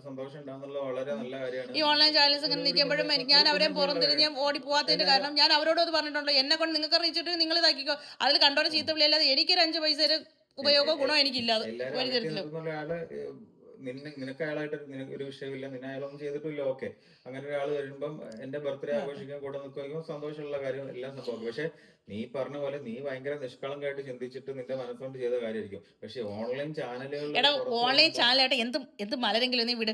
ഈ ഓൺലൈൻ ചാനൽസ് ഇങ്ങനെ നിൽക്കുമ്പോഴും ഞാൻ അവരെ പുറംതിരിഞ്ഞ് ഓടി പോവാത്തതിന്റെ കാരണം ഞാൻ അവരോട് അത് പറഞ്ഞിട്ടുണ്ടോ. എന്നെ കൊണ്ട് നിങ്ങൾക്ക് അറിയിച്ചിട്ട് നിങ്ങൾ ഇതാക്കിക്കോ അതിൽ കണ്ടോടെ ചീത്ത വിളിയല്ലാതെ എനിക്കൊരു അഞ്ച് പൈസ ഉപയോഗമോ ഗുണോ എനിക്കില്ലാതെ ഒരു തരത്തിലും നിന്നെ നിനക്ക് അയാളായിട്ട് നിനക്ക് ഒരു വിഷയമില്ല നിന്നെ അയാളൊന്നും ചെയ്തിട്ടില്ല ഓക്കെ അങ്ങനെ ഒരാൾ വരുമ്പം എന്റെ ബർത്ത്ഡേ ആഘോഷിക്കാൻ കൂടെ നിൽക്കുമ്പോൾ സന്തോഷമുള്ള കാര്യം എല്ലാം സംഭവിക്കും. പക്ഷെ നീ പറഞ്ഞ പോലെ നീ ഭയങ്കര നിഷ്കളങ്കമായിട്ട് ചിന്തിച്ചിട്ട് നിന്റെ മനസ്സുകൊണ്ട് ചെയ്ത കാര്യമായിരിക്കും. പക്ഷെ ഓൺലൈൻ ചാനലുകൾ എടാ ഓൺലൈൻ ചാനലായിട്ട് എന്ത് എന്ത് മലരെങ്കിലും നീ വിട്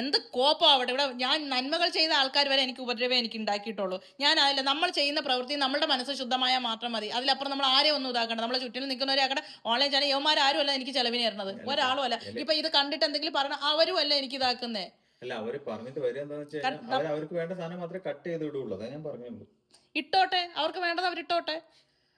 എന്ത് കോപ്പം ആവട്ടെ ഇവിടെ ഞാൻ നന്മകൾ ചെയ്ത ആൾക്കാർ വരെ എനിക്ക് ഉപദ്രവം എനിക്ക് ഉണ്ടാക്കിയിട്ടുള്ളൂ. ഞാൻ അതില്ല നമ്മൾ ചെയ്യുന്ന പ്രവൃത്തി നമ്മുടെ മനസ്സ് ശുദ്ധമായാൽ മാത്രം മതി. അതിലപ്പുറം നമ്മൾ ആരെയും ഒന്നും ഇതാക്കണം നമ്മളെ ചുറ്റിനും നിൽക്കുന്നവരെ ആക്കട്ടെ ഓൺലൈൻ ചാനൽ യവന്മാർ ആരും അല്ല എനിക്ക് ചെലവിന് തരുന്നത് ഒരാളും അല്ല ഇപ്പൊ ഇത് കണ്ടിട്ട് എന്തെങ്കിലും പറയണം അവരും അല്ല എനിക്ക് ഇതാക്കുന്നേ അല്ല അവർ പറഞ്ഞിട്ട് വരിക അവർക്ക് വേണ്ട സാധനം മാത്രമേ കട്ട് ചെയ്ത് വിടുള്ളൂ അതാ ഞാൻ പറഞ്ഞുള്ളൂ ഇട്ടോട്ടെ. അവർക്ക് വേണ്ടത് അവരിട്ടോട്ടെ.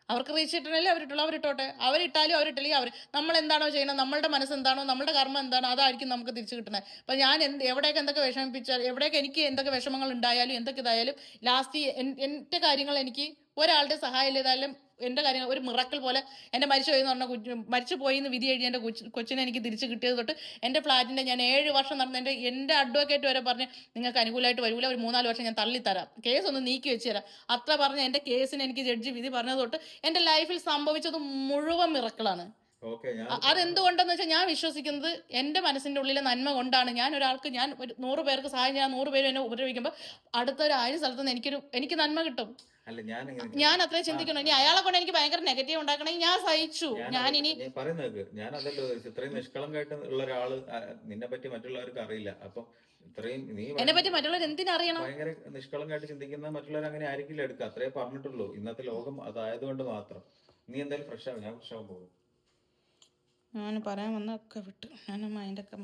അവർക്ക് റീച്ച് ഇട്ടണല്ലേ അവരിട്ടുള്ളൂ. അവരിട്ടോട്ടെ. അവരിട്ടാലും അവരിട്ടില്ലെങ്കിൽ അവർ നമ്മൾ എന്താണോ ചെയ്യുന്നത് നമ്മളുടെ മനസ്സ് എന്താണോ നമ്മുടെ കർമ്മം എന്താണോ അതായിരിക്കും നമുക്ക് തിരിച്ചു കിട്ടുന്നത്. അപ്പം ഞാൻ എന്ത് എവിടെയൊക്കെ എന്തൊക്കെ വിഷമിപ്പിച്ചാൽ എവിടെയൊക്കെ എനിക്ക് എന്തൊക്കെ വിഷമങ്ങൾ ഉണ്ടായാലും എന്തൊക്കെ ഇതായാലും ലാസ്റ്റ് എന്റെ കാര്യങ്ങൾ എനിക്ക് ഒരാളുടെ സഹായം ഇല്ലാതായാലും എന്റെ കാര്യങ്ങൾ ഒരു മിറക്കൽ പോലെ എന്റെ മരിച്ചു പോയി എന്ന് പറഞ്ഞ കുഞ്ഞ് മരിച്ചു പോയി എന്ന് വിധി എഴുതി എന്റെ കൊച്ചു കൊച്ചിനെ എനിക്ക് തിരിച്ച് കിട്ടിയത് തൊട്ട് എന്റെ ഫ്ലാറ്റിന്റെ ഞാൻ ഏഴ് വർഷം നടന്ന എന്റെ എന്റെ അഡ്വക്കേറ്റ് വരെ പറഞ്ഞ് നിങ്ങൾക്ക് അനുകൂലമായിട്ട് വരൂല ഒരു മൂന്നാൽ വർഷം ഞാൻ തള്ളിത്തരാം. കേസ് ഒന്ന് നീക്കി വെച്ച് തരാം. അത്ര പറഞ്ഞ് എന്റെ കേസിന് എനിക്ക് ജഡ്ജി വിധി പറഞ്ഞത് തൊട്ട് എന്റെ ലൈഫിൽ സംഭവിച്ചത് മുഴുവൻ മിറക്കളാണ് അതെന്തുകൊണ്ടെന്ന് വെച്ചാൽ ഞാൻ വിശ്വസിക്കുന്നത് എന്റെ മനസ്സിന്റെ ഉള്ളിലെ നന്മ കൊണ്ടാണ്. ഞാൻ ഒരാൾക്ക് ഞാൻ ഒരു നൂറ് പേർക്ക് സഹായം ചെയ്യാൻ നൂറ് പേര് എന്നെ ഉപദ്രവിക്കുമ്പോൾ അടുത്ത ഒരു ആയിരം സ്ഥലത്ത് നിന്ന് എനിക്കൊരു എനിക്ക് നന്മ കിട്ടും. അല്ല ഞാൻ ഞാൻ അത്രേ ചിന്തിക്കണം? ഇനി അയാളെ കൊണ്ട് എനിക്ക് ഭയങ്കര നെഗറ്റീവ് ഉണ്ടാക്കണമെങ്കിൽ ഞാൻ സഹിച്ചു. ഞാൻ ഇനി പറയുന്നത് ഞാൻ അതല്ലോ ഇത്രയും നിഷ്കളങ്കായിട്ട് ഉള്ള ഒരാൾ നിന്നെ പറ്റി മറ്റുള്ളവർക്ക് അറിയില്ല. അപ്പൊ ഇത്രയും നീ എന്നെ പറ്റി മറ്റുള്ളവർ എന്തിനറിയണം? ഭയങ്കര നിഷ്കളങ്കായിട്ട് ചിന്തിക്കുന്ന മറ്റുള്ളവർ അങ്ങനെ ആയിരിക്കില്ല എടുക്കുക. അത്രേ പറഞ്ഞിട്ടുള്ളൂ. ഇന്നത്തെ ലോകം അതായതുകൊണ്ട് മാത്രം. നീ എന്തായാലും ഫ്രഷ് ആവും. ഞാൻ ഫ്രഷ് ആവാൻ പോകും. ഞാൻ പറയാൻ വന്നൊക്കെ വിട്ടു. ഞാൻ മൈൻഡൊക്കെ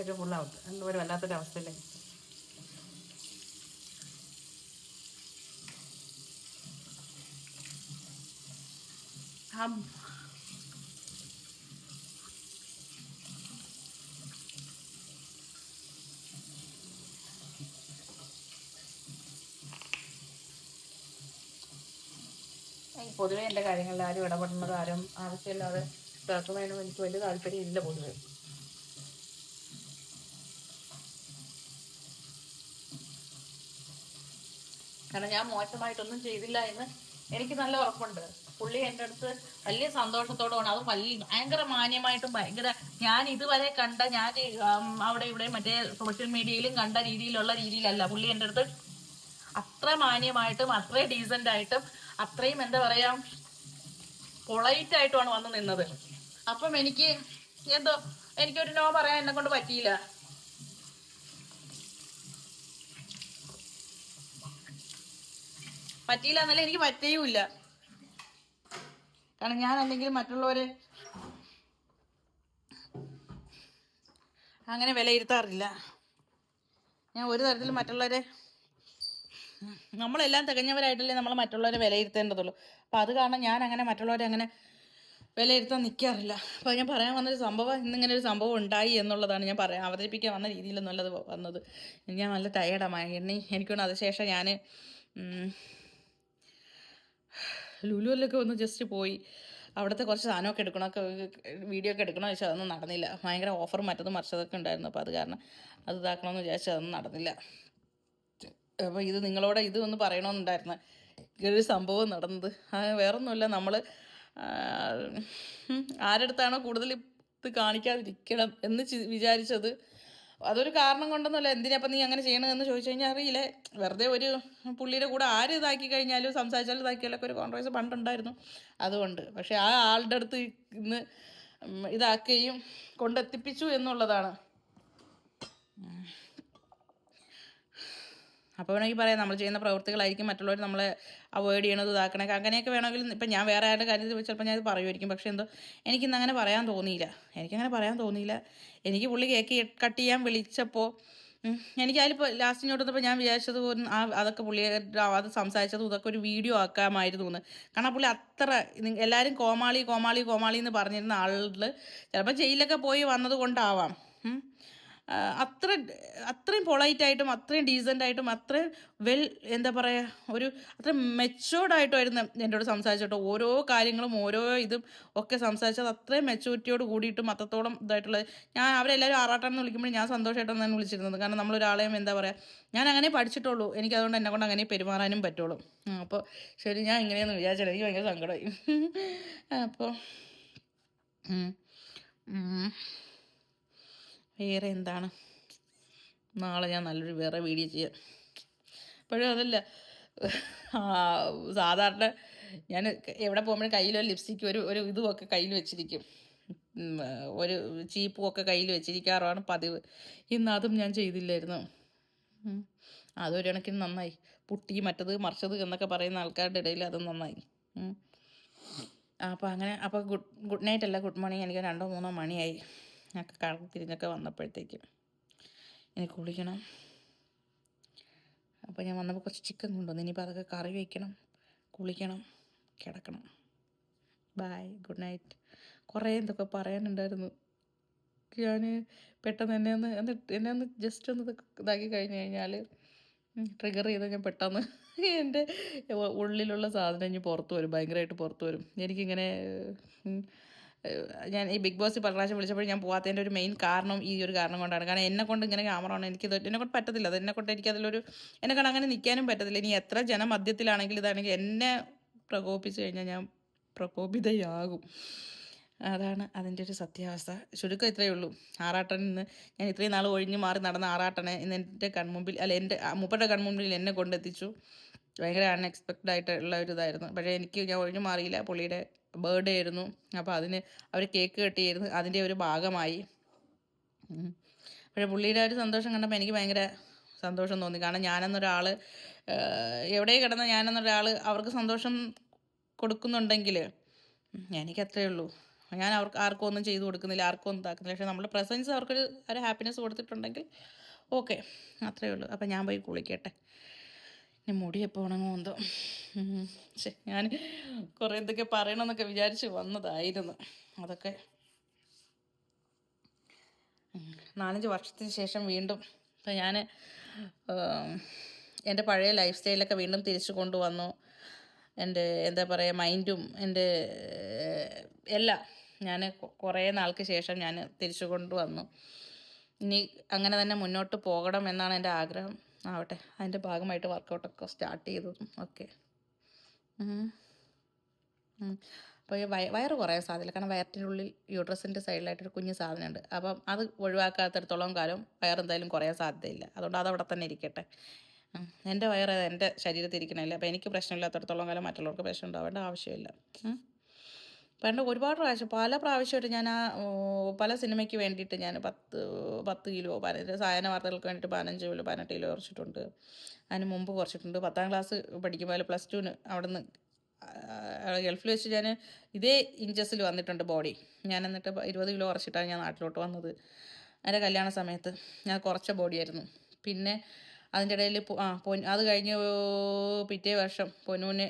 മൗട്ടെ ഫുൾ ഫുള്ളാവട്ടെ എന്തോ ഒരു വല്ലാത്തൊരു അവസ്ഥയില്ലേ ആ പൊതുവേ എന്റെ കാര്യങ്ങളിൽ ആരും ഇടപെടുന്നത് ആരും ആവശ്യമില്ലാതെ ഇതാക്കുന്നതിനും എനിക്ക് വലിയ താല്പര്യം ഇല്ല പൊതുവെ. കാരണം ഞാൻ മോശമായിട്ടൊന്നും ചെയ്തില്ല എന്ന് എനിക്ക് നല്ല ഉറപ്പുണ്ട്. പുള്ളി എന്റെ അടുത്ത് വലിയ സന്തോഷത്തോടെയാണ് അത് വലിയ ഭയങ്കര മാന്യമായിട്ടും ഭയങ്കര ഞാൻ ഇതുവരെ കണ്ട ഞാൻ അവിടെ ഇവിടെ മറ്റേ സോഷ്യൽ മീഡിയയിലും കണ്ട രീതിയിലുള്ള രീതിയിലല്ല. പുള്ളി എന്റെ അടുത്ത് അത്ര മാന്യമായിട്ടും അത്ര ഡീസന്റ് ആയിട്ടും അത്രയും എന്താ പറയാ പൊളൈറ്റ് ആയിട്ടുമാണ് വന്ന് നിന്നത്. അപ്പം എനിക്ക് എന്തോ എനിക്കൊരു നോ പറയാൻ എന്നെ കൊണ്ട് പറ്റിയില്ല. പറ്റിയില്ല എന്നല്ല എനിക്ക് പറ്റുകയുമില്ല കാരണം ഞാൻ അല്ലെങ്കിൽ മറ്റുള്ളവരെ അങ്ങനെ വിലയിരുത്താറില്ല. ഞാൻ ഒരു തരത്തിൽ മറ്റുള്ളവരെ നമ്മളെല്ലാം തികഞ്ഞവരായിട്ടല്ലേ നമ്മൾ മറ്റുള്ളവരെ വിലയിരുത്തേണ്ടതുള്ളൂ. അപ്പം അത് കാരണം ഞാൻ അങ്ങനെ മറ്റുള്ളവരെ അങ്ങനെ വിലയിരുത്താൻ നിൽക്കാറില്ല അപ്പോൾ ഞാൻ പറയാൻ വന്നൊരു സംഭവം ഇന്നിങ്ങനെ ഒരു സംഭവം ഉണ്ടായി എന്നുള്ളതാണ് ഞാൻ പറയാം അവതരിപ്പിക്കാൻ വന്ന രീതിയിലൊന്നുമല്ലത് വന്നത്. ഞാൻ നല്ല ടയേർഡാണ് എണ്ണി എനിക്കൊന്ന് അതിനുശേഷം ഞാൻ ലുലുവിലൊക്കെ ഒന്ന് ജസ്റ്റ് പോയി. അവിടുത്തെ കുറച്ച് സാധനമൊക്കെ എടുക്കണമൊക്കെ വീഡിയോ ഒക്കെ എടുക്കണമെന്ന് വെച്ചാൽ അതൊന്നും നടന്നില്ല. ഭയങ്കര ഓഫർ മറ്റതും മറിച്ചതൊക്കെ ഉണ്ടായിരുന്നു. അപ്പോൾ അത് കാരണം അത് ഇതാക്കണമെന്ന് വിചാരിച്ചാൽ അതൊന്നും നടന്നില്ല. അപ്പോൾ ഇത് നിങ്ങളോട് ഇത് ഒന്ന് പറയണമെന്നുണ്ടായിരുന്നു. ഇങ്ങനൊരു സംഭവം നടന്നത്. വേറൊന്നുമില്ല. നമ്മൾ ആരടുത്താണോ കൂടുതൽ ഇത് കാണിക്കാതിരിക്കണം എന്ന് വിചാരിച്ചത്. അതൊരു കാരണം കൊണ്ടൊന്നുമല്ല. എന്തിനാ നീ അങ്ങനെ ചെയ്യണമെന്ന് ചോദിച്ചു കഴിഞ്ഞാൽ അറിയില്ലേ? വെറുതെ ഒരു പുള്ളിയുടെ കൂടെ ആര് ഇതാക്കി കഴിഞ്ഞാലും സംസാരിച്ചാലും ഇതാക്കിയാലൊക്കെ ഒരു കോൺട്രവേഴ്സ് പണ്ടുണ്ടായിരുന്നു. അതുകൊണ്ട്. പക്ഷെ ആ ആളുടെ അടുത്ത് ഇന്ന് ഇതാക്കുകയും കൊണ്ടെത്തിപ്പിച്ചു എന്നുള്ളതാണ്. അപ്പോൾ വേണമെങ്കിൽ പറയാം നമ്മൾ ചെയ്യുന്ന പ്രവൃത്തികളായിരിക്കും മറ്റുള്ളവർ നമ്മളെ അവോയ്ഡ് ചെയ്യണത് ഇതാക്കണേ അങ്ങനെയൊക്കെ വേണമെങ്കിൽ ഇപ്പം ഞാൻ വേറെ ആരുടെ കാര്യത്തിൽ ചിലപ്പോൾ ഞാൻ ഇത് പറയുമായിരിക്കും. പക്ഷേ എന്തോ എനിക്കിന്ന് അങ്ങനെ പറയാൻ തോന്നിയില്ല. എനിക്കങ്ങനെ പറയാൻ തോന്നിയില്ല. എനിക്ക് പുള്ളി കേക്ക് കട്ട് ചെയ്യാൻ വിളിച്ചപ്പോൾ എനിക്ക് അതിലിപ്പോൾ ലാസ്റ്റ് ഇങ്ങോട്ട് വന്നപ്പോൾ ഞാൻ വിചാരിച്ചത് ആ അതൊക്കെ പുള്ളി അത് സംസാരിച്ചതും ഇതൊക്കെ ഒരു വീഡിയോ ആക്കാമായിരുന്നു എന്ന് കാരണം പുള്ളി അത്ര എല്ലാവരും കോമാളി കോമാളി കോമാളി എന്ന് പറഞ്ഞിരുന്ന ആളുകൾ ചിലപ്പോൾ ജയിലിലൊക്കെ പോയി വന്നത് കൊണ്ടാവാം. ആ, അത്ര അത്രയും പൊളൈറ്റായിട്ടും അത്രയും ഡീസന്റ് ആയിട്ടും അത്രയും വെൽ എന്താ പറയുക ഒരു അത്ര മെച്ചോർഡായിട്ടായിരുന്നു എന്നോട് സംസാരിച്ചിട്ടോ ഓരോ കാര്യങ്ങളും ഓരോ ഇതും ഒക്കെ സംസാരിച്ചത് അത്രയും മെച്ചൂരിറ്റിയോട് കൂടിയിട്ടും അത്രത്തോളം ഇതായിട്ടുള്ളത്. ഞാൻ അവരെല്ലാവരും ആറാട്ടാന്ന് വിളിക്കുമ്പോൾ ഞാൻ സന്തോഷമായിട്ടാണ് ഞാൻ വിളിച്ചിരുന്നത്. കാരണം നമ്മളൊരാളെയും എന്താ പറയുക ഞാൻ അങ്ങനെ പഠിച്ചിട്ടുള്ളൂ. എനിക്ക് അതുകൊണ്ട് എന്നെ കൊണ്ട് അങ്ങനെ പെരുമാറാനും പറ്റുള്ളൂ. അപ്പോൾ ശരി ഞാൻ ഇങ്ങനെയൊന്നും വിചാരിച്ചില്ല. എനിക്ക് ഭയങ്കര സങ്കടമായി അപ്പോൾ. വേറെ എന്താണ്? നാളെ ഞാൻ നല്ലൊരു വേറെ വീഡിയോ ചെയ്യാം. അപ്പോഴും അതല്ല. സാധാരണ ഞാൻ എവിടെ പോകുമ്പോഴും കയ്യിലൊരു ലിപ്സ്റ്റിക്ക് ഒരു ഒരു ഇതുമൊക്കെ കയ്യിൽ വെച്ചിരിക്കും. ഒരു ചീപ്പും ഒക്കെ കയ്യിൽ വെച്ചിരിക്കാറാണ് പതിവ്. ഇന്ന് അതും ഞാൻ ചെയ്തില്ലായിരുന്നു. അതൊരു കണക്കിന് നന്നായി. പുട്ടി മറ്റത് മറിച്ചത് എന്നൊക്കെ പറയുന്ന ആൾക്കാരുടെ ഇടയിൽ അത് നന്നായി. അപ്പോൾ അങ്ങനെ അപ്പോൾ ഗുഡ് ഗുഡ് നൈറ്റ് അല്ല ഗുഡ് മോർണിംഗ്. എനിക്ക് രണ്ടോ മൂന്നോ മണിയായി. ഞങ്ങൾക്ക് കറങ്ങി തിരിഞ്ഞൊക്കെ വന്നപ്പോഴത്തേക്കും ഇനി കുളിക്കണം. അപ്പോൾ ഞാൻ വന്നപ്പോൾ കുറച്ച് ചിക്കൻ കൊണ്ടുവന്നു. ഇനിയിപ്പോൾ അതൊക്കെ കറി വയ്ക്കണം കുളിക്കണം കിടക്കണം. ബായ് ഗുഡ് നൈറ്റ് കുറേ എന്തൊക്കെ പറയാനുണ്ടായിരുന്നു. ഞാൻ പെട്ടെന്ന് എന്നെ ഒന്ന് എന്നിട്ട് എന്നെ ഒന്ന് ജസ്റ്റ് ഒന്ന് ഇതാക്കി കഴിഞ്ഞ് കഴിഞ്ഞാൽ ട്രിഗർ ചെയ്ത് ഞാൻ പെട്ടെന്ന് എന്റെ ഉള്ളിലുള്ള സാധനം ഇനി പുറത്ത് വരും. ഭയങ്കരമായിട്ട് പുറത്ത് വരും. എനിക്കിങ്ങനെ ഞാൻ ഈ ബിഗ് ബോസ് പല പ്രാവശ്യം വിളിച്ചപ്പോൾ ഞാൻ പോകാത്തതിന്റെ ഒരു മെയിൻ കാരണം ഈ ഒരു കാരണം കൊണ്ടാണ്. കാരണം എന്നെ കൊണ്ട് ഇങ്ങനെ ക്യാമറ ആണ് എനിക്കിത് എന്നെ കൊണ്ട് പറ്റത്തില്ല. അത് എന്നെ കൊണ്ട് എനിക്കതിലൊരു എന്നെ കൊണ്ട് അങ്ങനെ നിൽക്കാനും പറ്റത്തില്ല. ഇനി എത്ര ജനമധ്യത്തിലാണെങ്കിൽ ഇതാണെങ്കിൽ എന്നെ പ്രകോപിച്ച് കഴിഞ്ഞാൽ ഞാൻ പ്രകോപിതയാകും. അതാണ് അതിന്റെ ഒരു സത്യാവസ്ഥ. ചുരുക്കം ഇത്രയേ ഉള്ളൂ. ആറാട്ടൻ ഇന്ന് ഞാൻ ഇത്രയും നാൾ ഒഴിഞ്ഞു മാറി നടന്ന ആറാട്ടനെ ഇന്ന് എന്റെ കൺമുമ്പിൽ അല്ല എന്റെ ആ കൺമുമ്പിൽ എന്നെ കൊണ്ടെത്തിച്ചു. ഭയങ്കര അൺഎക്സ്പെക്റ്റഡ് ആയിട്ടുള്ള ഒരു ഇതായിരുന്നു. പക്ഷേ എനിക്ക് ഞാൻ ഒഴിഞ്ഞു മാറിയില്ല. പുള്ളിയുടെ ബർത്ത്ഡേ ആയിരുന്നു. അപ്പോൾ അതിന് അവർ കേക്ക് കെട്ടിയായിരുന്നു അതിന്റെ ഒരു ഭാഗമായി. പക്ഷേ പുള്ളിയുടെ ഒരു സന്തോഷം കണ്ടപ്പോൾ എനിക്ക് ഭയങ്കര സന്തോഷം തോന്നി. കാരണം ഞാനെന്നൊരാൾ എവിടെ കിടന്ന ഞാനെന്നൊരാൾ അവർക്ക് സന്തോഷം കൊടുക്കുന്നുണ്ടെങ്കിൽ എനിക്കത്രയേ എനിക്കത്രേ ഉള്ളൂ. ഞാൻ അവർക്ക് ആർക്കും ഒന്നും ചെയ്തു കൊടുക്കുന്നില്ല ആർക്കും ഒന്നും ഇതാക്കുന്നില്ല. പക്ഷേ നമ്മുടെ പ്രസൻസ് അവർക്കൊരു ഒരു ഹാപ്പിനെസ് കൊടുത്തിട്ടുണ്ടെങ്കിൽ ഓക്കെ അത്രേ ഉള്ളൂ. അപ്പം ഞാൻ പോയി കുളിക്കട്ടെ. ഇനി മുടി എപ്പോൾ ഉണങ്ങുമോ എന്തോ. ഉം. ഞാൻ കുറേ എന്തൊക്കെ പറയണമെന്നൊക്കെ വിചാരിച്ച് വന്നതായിരുന്നു. അതൊക്കെ. നാലഞ്ച് വർഷത്തിന് ശേഷം വീണ്ടും ഇപ്പം ഞാൻ എന്റെ പഴയ ലൈഫ് സ്റ്റൈലൊക്കെ വീണ്ടും തിരിച്ചു കൊണ്ടുവന്നു. എന്റെ എന്താ പറയുക മൈൻഡും എന്റെ എല്ലാം ഞാൻ കുറേ നാൾക്ക് ശേഷം ഞാൻ തിരിച്ചു കൊണ്ടുവന്നു. ഇനി അങ്ങനെ തന്നെ മുന്നോട്ട് പോകണം എന്നാണ് എന്റെ ആഗ്രഹം. ആവട്ടെ. അതിന്റെ ഭാഗമായിട്ട് വർക്കൗട്ടൊക്കെ സ്റ്റാർട്ട് ചെയ്തതും ഒക്കെ അപ്പോൾ ഈ വയ വയറ് കുറയാൻ സാധ്യത കാരണം വയറ്റിന്റെ ഉള്ളിൽ യൂട്രസിന്റെ സൈഡിലായിട്ടൊരു കുഞ്ഞ് സാധനമുണ്ട്. അപ്പം അത് ഒഴിവാക്കാത്തടത്തോളം കാലം വയറെന്തായാലും കുറയാൻ സാധ്യതയില്ല. അതുകൊണ്ട് അതവിടെ തന്നെ ഇരിക്കട്ടെ. എന്റെ വയറ് എന്റെ ശരീരത്തിൽ ഇരിക്കണമല്ലേ അപ്പോൾ എനിക്ക് പ്രശ്നമില്ലാത്തടത്തോളം കാലം മറ്റുള്ളവർക്ക് പ്രശ്നം ഉണ്ടാവേണ്ട ആവശ്യമില്ല. പണ്ട് ഒരുപാട് പ്രാവശ്യം പല പ്രാവശ്യമായിട്ട് ഞാൻ ആ പല സിനിമയ്ക്ക് വേണ്ടിയിട്ട് ഞാൻ പത്ത് പത്ത് കിലോ പതിനഞ്ച് സായന വാർത്തകൾക്ക് വേണ്ടിയിട്ട് പതിനഞ്ച് കിലോ പതിനെട്ട് കിലോ കുറച്ചിട്ടുണ്ട്. അതിന് മുമ്പ് കുറച്ചിട്ടുണ്ട്. പത്താം ക്ലാസ് പഠിക്കുമ്പോൾ പ്ലസ് ടുവിന് നിന്ന് ഗൾഫിൽ വെച്ച് ഞാൻ ഇതേ ഇഞ്ചസിൽ വന്നിട്ടുണ്ട് ബോഡി. ഞാൻ എന്നിട്ട് ഇരുപത് കിലോ കുറച്ചിട്ടാണ് ഞാൻ നാട്ടിലോട്ട് വന്നത്. എന്റെ കല്യാണ സമയത്ത് ഞാൻ കുറച്ച ബോഡിയായിരുന്നു. പിന്നെ അതിന്റെ ഇടയിൽ ആ പൊൻ അത് കഴിഞ്ഞ് പിറ്റേ വർഷം പൊന്നൂന്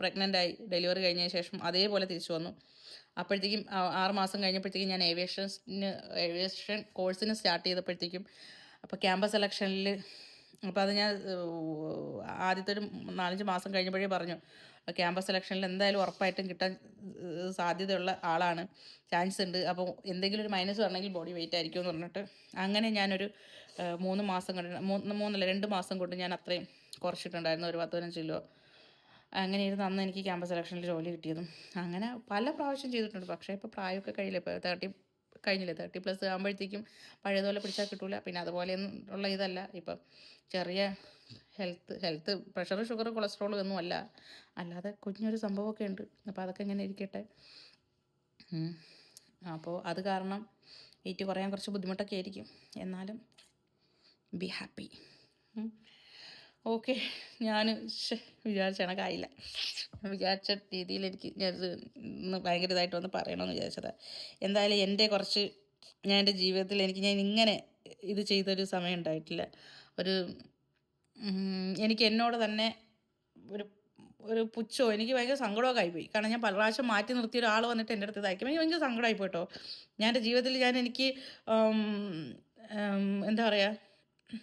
പ്രഗ്നന്റ് ആയി ഡെലിവറി കഴിഞ്ഞതിന് ശേഷം അതേപോലെ തിരിച്ചു വന്നു. അപ്പോഴത്തേക്കും ആറ് മാസം കഴിഞ്ഞപ്പോഴത്തേക്കും ഞാൻ ഏവിയേഷൻസിന് ഏവിയേഷൻ കോഴ്സിന് സ്റ്റാർട്ട് ചെയ്തപ്പോഴത്തേക്കും അപ്പോൾ ക്യാമ്പസ് സെലക്ഷനിൽ അപ്പോൾ അത് ഞാൻ ആദ്യത്തെ ഒരു നാലഞ്ച് മാസം കഴിഞ്ഞപ്പോഴേ പറഞ്ഞു ക്യാമ്പസ് സെലക്ഷനിൽ എന്തായാലും ഉറപ്പായിട്ടും കിട്ടാൻ സാധ്യതയുള്ള ആളാണ്. ചാൻസ് ഉണ്ട്. അപ്പോൾ എന്തെങ്കിലും ഒരു മൈനസ് വരണമെങ്കിൽ ബോഡി വെയിറ്റ് ആയിരിക്കും എന്ന് പറഞ്ഞിട്ട് അങ്ങനെ ഞാനൊരു മൂന്ന് മാസം കൊണ്ട് മൂന്ന് മൂന്നല്ല രണ്ട് മാസം കൊണ്ട് ഞാൻ അത്രയും കുറച്ചിട്ടുണ്ടായിരുന്നു. ഒരു പത്ത് പതിനഞ്ച് കിലോ. അങ്ങനെ ഇരുന്ന് അന്ന് എനിക്ക് ക്യാമ്പസ് സെലക്ഷനിൽ ജോലി കിട്ടിയതും. അങ്ങനെ പല പ്രാവശ്യം ചെയ്തിട്ടുണ്ട്. പക്ഷേ ഇപ്പോൾ പ്രായമൊക്കെ കഴിയില്ല ഇപ്പോൾ തേർട്ടി കഴിഞ്ഞില്ലേ? തേർട്ടി പ്ലസ് ആകുമ്പോഴത്തേക്കും പഴയതുപോലെ പിടിച്ചാൽ കിട്ടില്ല പിന്നെ അതുപോലെ ഉള്ള ഇതല്ല. ഇപ്പം ചെറിയ health health pressure sugar cholesterol ഒന്നും അല്ല. അല്ലാതെ കുഞ്ഞൊരു സംഭവമൊക്കെ ഉണ്ട്. അപ്പോൾ അതൊക്കെ ഇങ്ങനെ ഇരിക്കട്ടെ. അപ്പോൾ അത് കാരണം ഏറ്റു കുറയാൻ കുറച്ച് ബുദ്ധിമുട്ടൊക്കെ ആയിരിക്കും. എന്നാലും ബി ഹാപ്പി ഓക്കെ ഞാൻ വിചാരിച്ച കണക്കായില്ല വിചാരിച്ച രീതിയിൽ എനിക്ക് ഞാനിത് ഇന്ന് ഭയങ്കര ഇതായിട്ട് വന്ന് പറയണമെന്ന് വിചാരിച്ചത്. എന്തായാലും എന്റെ കുറച്ച് ഞാൻ എന്റെ ജീവിതത്തിൽ എനിക്ക് ഞാൻ ഇങ്ങനെ ഇത് ചെയ്തൊരു സമയം ഉണ്ടായിട്ടില്ല. ഒരു എനിക്ക് എന്നോട് തന്നെ ഒരു ഒരു പുച്ഛോ എനിക്ക് ഭയങ്കര സങ്കടമൊക്കെ ആയിപ്പോയി. കാരണം ഞാൻ പല പ്രാവശ്യം മാറ്റി നിർത്തിയ ഒരാൾ വന്നിട്ട് എന്റെ അടുത്ത് ഇതാക്കി എനിക്ക് ഭയങ്കര സങ്കടമായി പോയിട്ടോ ഞാൻ എന്റെ ജീവിതത്തിൽ ഞാൻ എനിക്ക് എന്താ പറയുക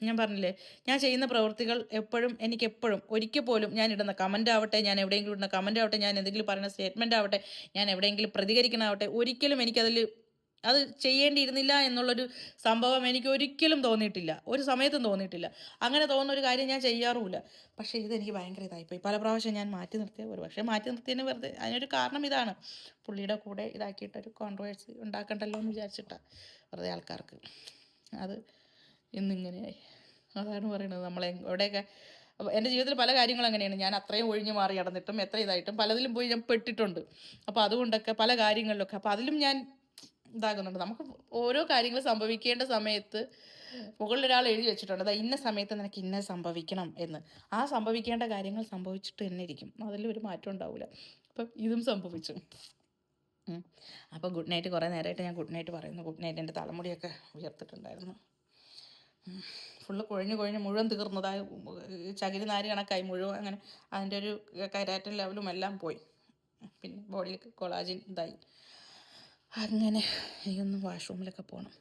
ഞാൻ പറഞ്ഞില്ലേ ഞാൻ ചെയ്യുന്ന പ്രവൃത്തികൾ എപ്പോഴും എനിക്ക് എപ്പോഴും ഒരിക്കൽ പോലും ഞാൻ ഇടുന്ന കമന്റ് ആവട്ടെ ഞാൻ എവിടെയെങ്കിലും ഇടുന്ന കമന്റ് ആവട്ടെ ഞാൻ എന്തെങ്കിലും പറയുന്ന സ്റ്റേറ്റ്മെന്റ് ആവട്ടെ ഞാൻ എവിടെയെങ്കിലും പ്രതികരിക്കണാവട്ടെ ഒരിക്കലും എനിക്കതിൽ അത് ചെയ്യേണ്ടിയിരുന്നില്ല എന്നുള്ളൊരു സംഭവം എനിക്ക് ഒരിക്കലും തോന്നിയിട്ടില്ല. ഒരു സമയത്തും തോന്നിയിട്ടില്ല. അങ്ങനെ തോന്നുന്ന ഒരു കാര്യം ഞാൻ ചെയ്യാറുമില്ല. പക്ഷേ ഇതെനിക്ക് ഭയങ്കര ഇതായിപ്പോയി. പല പ്രാവശ്യം ഞാൻ മാറ്റി നിർത്തിയ ഒരു പക്ഷേ മാറ്റി നിർത്തിയതിന് വെറുതെ അതിനൊരു കാരണം ഇതാണ്. പുള്ളിയുടെ കൂടെ ഇതാക്കിയിട്ടൊരു കോൺട്രവേഴ്സി ഉണ്ടാക്കണ്ടല്ലോ എന്ന് വിചാരിച്ചിട്ടാണ് വെറുതെ ആൾക്കാർക്ക്. അത് ഇന്നിങ്ങനെയായി. അതാണ് പറയുന്നത്. നമ്മളെ എവിടെയൊക്കെ എന്റെ ജീവിതത്തിൽ പല കാര്യങ്ങളും അങ്ങനെയാണ്. ഞാൻ അത്രയും ഒഴിഞ്ഞു മാറി നടന്നിട്ടും എത്ര ഇതായിട്ടും പലതിലും പോയി ഞാൻ പെട്ടിട്ടുണ്ട്. അപ്പോൾ അതുകൊണ്ടൊക്കെ പല കാര്യങ്ങളിലൊക്കെ അപ്പോൾ അതിലും ഞാൻ ഇതാകുന്നുണ്ട്. നമുക്ക് ഓരോ കാര്യങ്ങൾ സംഭവിക്കേണ്ട സമയത്ത് മുകളിൽ ഒരാൾ എഴുതി വെച്ചിട്ടുണ്ട്. അതാ ഇന്ന സമയത്ത് നിനക്ക് ഇന്ന സംഭവിക്കണം എന്ന്. ആ സംഭവിക്കേണ്ട കാര്യങ്ങൾ സംഭവിച്ചിട്ട് തന്നെ ഇരിക്കും. അതിൽ ഒരു മാറ്റം ഉണ്ടാവില്ല അപ്പം ഇതും സംഭവിച്ചു. അപ്പോൾ ഗുഡ് നൈറ്റ് കുറേ നേരമായിട്ട് ഞാൻ ഗുഡ് നൈറ്റ് പറയുന്നു. ഗുഡ് നൈറ്റ് എന്റെ തലമുടിയൊക്കെ ഉയർത്തിട്ടുണ്ടായിരുന്നു. ഫുള്ള് കുഴഞ്ഞു കുഴഞ്ഞ് മുഴുവൻ തീർന്നതായി ചകിരി നാരി കണക്കായി മുഴുവൻ അങ്ങനെ അതിന്റെ ഒരു കരാറ്റൻ ലെവലും എല്ലാം പോയി. പിന്നെ ബോഡിയിൽ കൊളാജിൻ ഇതായി. അങ്ങനെ എനിക്കൊന്ന് വാഷ്റൂമിലൊക്കെ പോകണം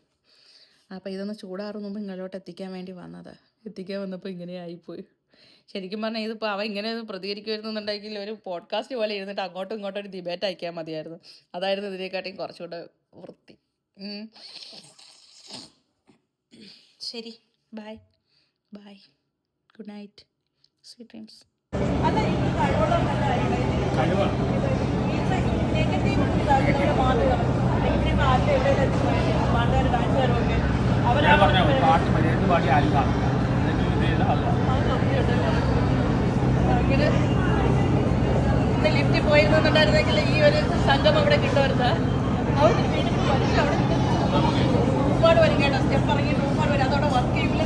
അപ്പോൾ ഇതൊന്ന് ചൂടാറും മുമ്പ് ഇങ്ങോട്ട് എത്തിക്കാൻ വേണ്ടി വന്നത്. എത്തിക്കാൻ വന്നപ്പോൾ ഇങ്ങനെ ആയിപ്പോയി. ശരിക്കും പറഞ്ഞാൽ ഇതിപ്പോൾ അവ ഇങ്ങനെ പ്രതികരിക്കുമായിരുന്നുണ്ടെങ്കിൽ ഒരു പോഡ്കാസ്റ്റ് പോലെ ഇരുന്നിട്ട് അങ്ങോട്ടും ഇങ്ങോട്ടും ഒരു ഡിബേറ്റ് അയക്കാൻ മതിയായിരുന്നു. അതായിരുന്നു ഇതിനെക്കാട്ടിയും കുറച്ചുകൂടെ വൃത്തി. ശരി. Bye bye good night sweet dreams പാട്ട് മര്യാദ പാടി അല്ല ലിഫ്റ്റിൽ പോയിരുന്നുണ്ടായിരുന്നെങ്കിൽ ഈ ഒരു സംഘം അവിടെ പഠിച്ച് അവിടെ ഒരുപാട് വരും കേട്ടോ സ്റ്റെപ്പ് ഇറങ്ങിയിട്ട് ഒരുപാട് വരും അതോടെ വർക്ക് ചെയ്യില്ലെന്നൊക്കെ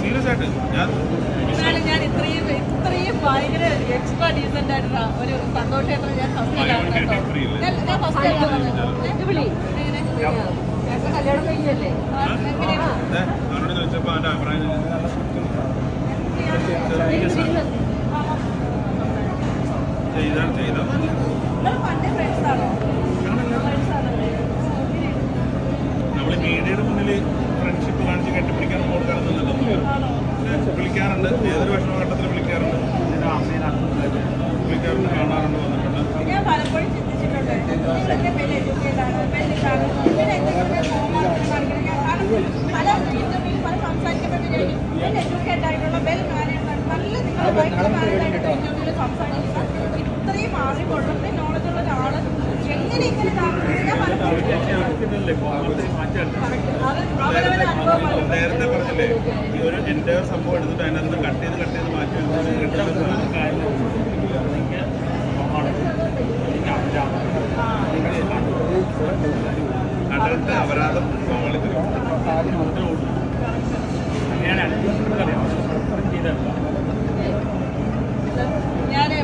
സീരിയസ് ആയിട്ട് ഞാൻ ഞാൻ ഇത്രയും ഇത്രയും ഭയങ്കര എക്സ്ട്രാ ഡീസന്റ് ആയിട്ടുള്ള ഒരു സന്തോഷമായിട്ട് ഞാൻ ഫസ്റ്റ് ഞാൻ ഞാൻ ഫസ്റ്റ് കല്യാണം കഴിഞ്ഞല്ലേ ഞാൻ ചോദിച്ചപ്പോൾ അവന്റെ അഭിപ്രായം ചെയ്താൽ ചെയ്താൽ നമ്മൾ മീഡിയയുടെ മുന്നിൽ ഫ്രണ്ട്ഷിപ്പ് കാണിച്ച് കെട്ടിപ്പിടിക്കാൻ ആണോ? വിളിക്കാറുണ്ട്. ഏതൊരു വിഷമഘട്ടത്തിൽ വിളിക്കാറുണ്ട്. വിളിക്കാറുണ്ട് കാണാറുണ്ട് വന്നിട്ടുണ്ട്. ഞാൻ പലപ്പോഴും ചിന്തിച്ചിട്ടുണ്ട്. പല ഇന്റർവ്യൂ പല മാനേജ്ഡ് നല്ല നിങ്ങൾ ഭയങ്കര സംസാരിക്കുന്ന ഉള്ള എങ്ങനെ ഇങ്ങനെ നേരത്തെ പറഞ്ഞില്ലേ ഈ ഒരു എന്റെ സംഭവം എടുത്തിട്ട് അതിനകത്ത് കട്ട് ചെയ്ത് കട്ട് ചെയ്ത് മാറ്റി അഡൽട്ട് അപരാധം കോമളിത്തിൽ ഞാൻ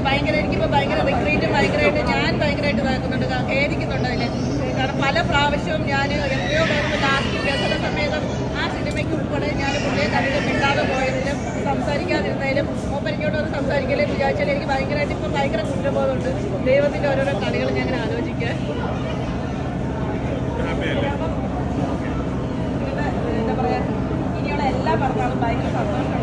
ഭയങ്കര എനിക്കിപ്പോൾ ഭയങ്കര റിക്രീറ്റും ഭയങ്കരമായിട്ട് ഞാൻ ഭയങ്കരമായിട്ട് ഇതാക്കുന്നുണ്ട്. ഏരിക്കുന്നുണ്ട് അതിൽ കാരണം പല പ്രാവശ്യവും ഞാൻ എത്രയോ പേർക്ക് ലാസ്റ്റ് വികസന സമയത്തും ആ സിനിമയ്ക്ക് ഉൾപ്പെടെ ഞാൻ പുള്ളിയെ കണ്ടിട്ട് മിണ്ടാതെ പോയതിലും സംസാരിക്കാതിരുന്നതിലും ഒപ്പം വന്ന് സംസാരിക്കലേ വിചാരിച്ചാലും എനിക്ക് ഭയങ്കരമായിട്ട് ഇപ്പം ഭയങ്കര കുറ്റബോധമുണ്ട്. ദൈവത്തിന്റെ ഓരോരോ കളികൾ ഞാൻ ഇങ്ങനെ ആലോചിക്കുക. അപ്പം എന്താ പറയുക ഇനിയുള്ള എല്ലാ പറഞ്ഞാലും ഭയങ്കര സന്തോഷം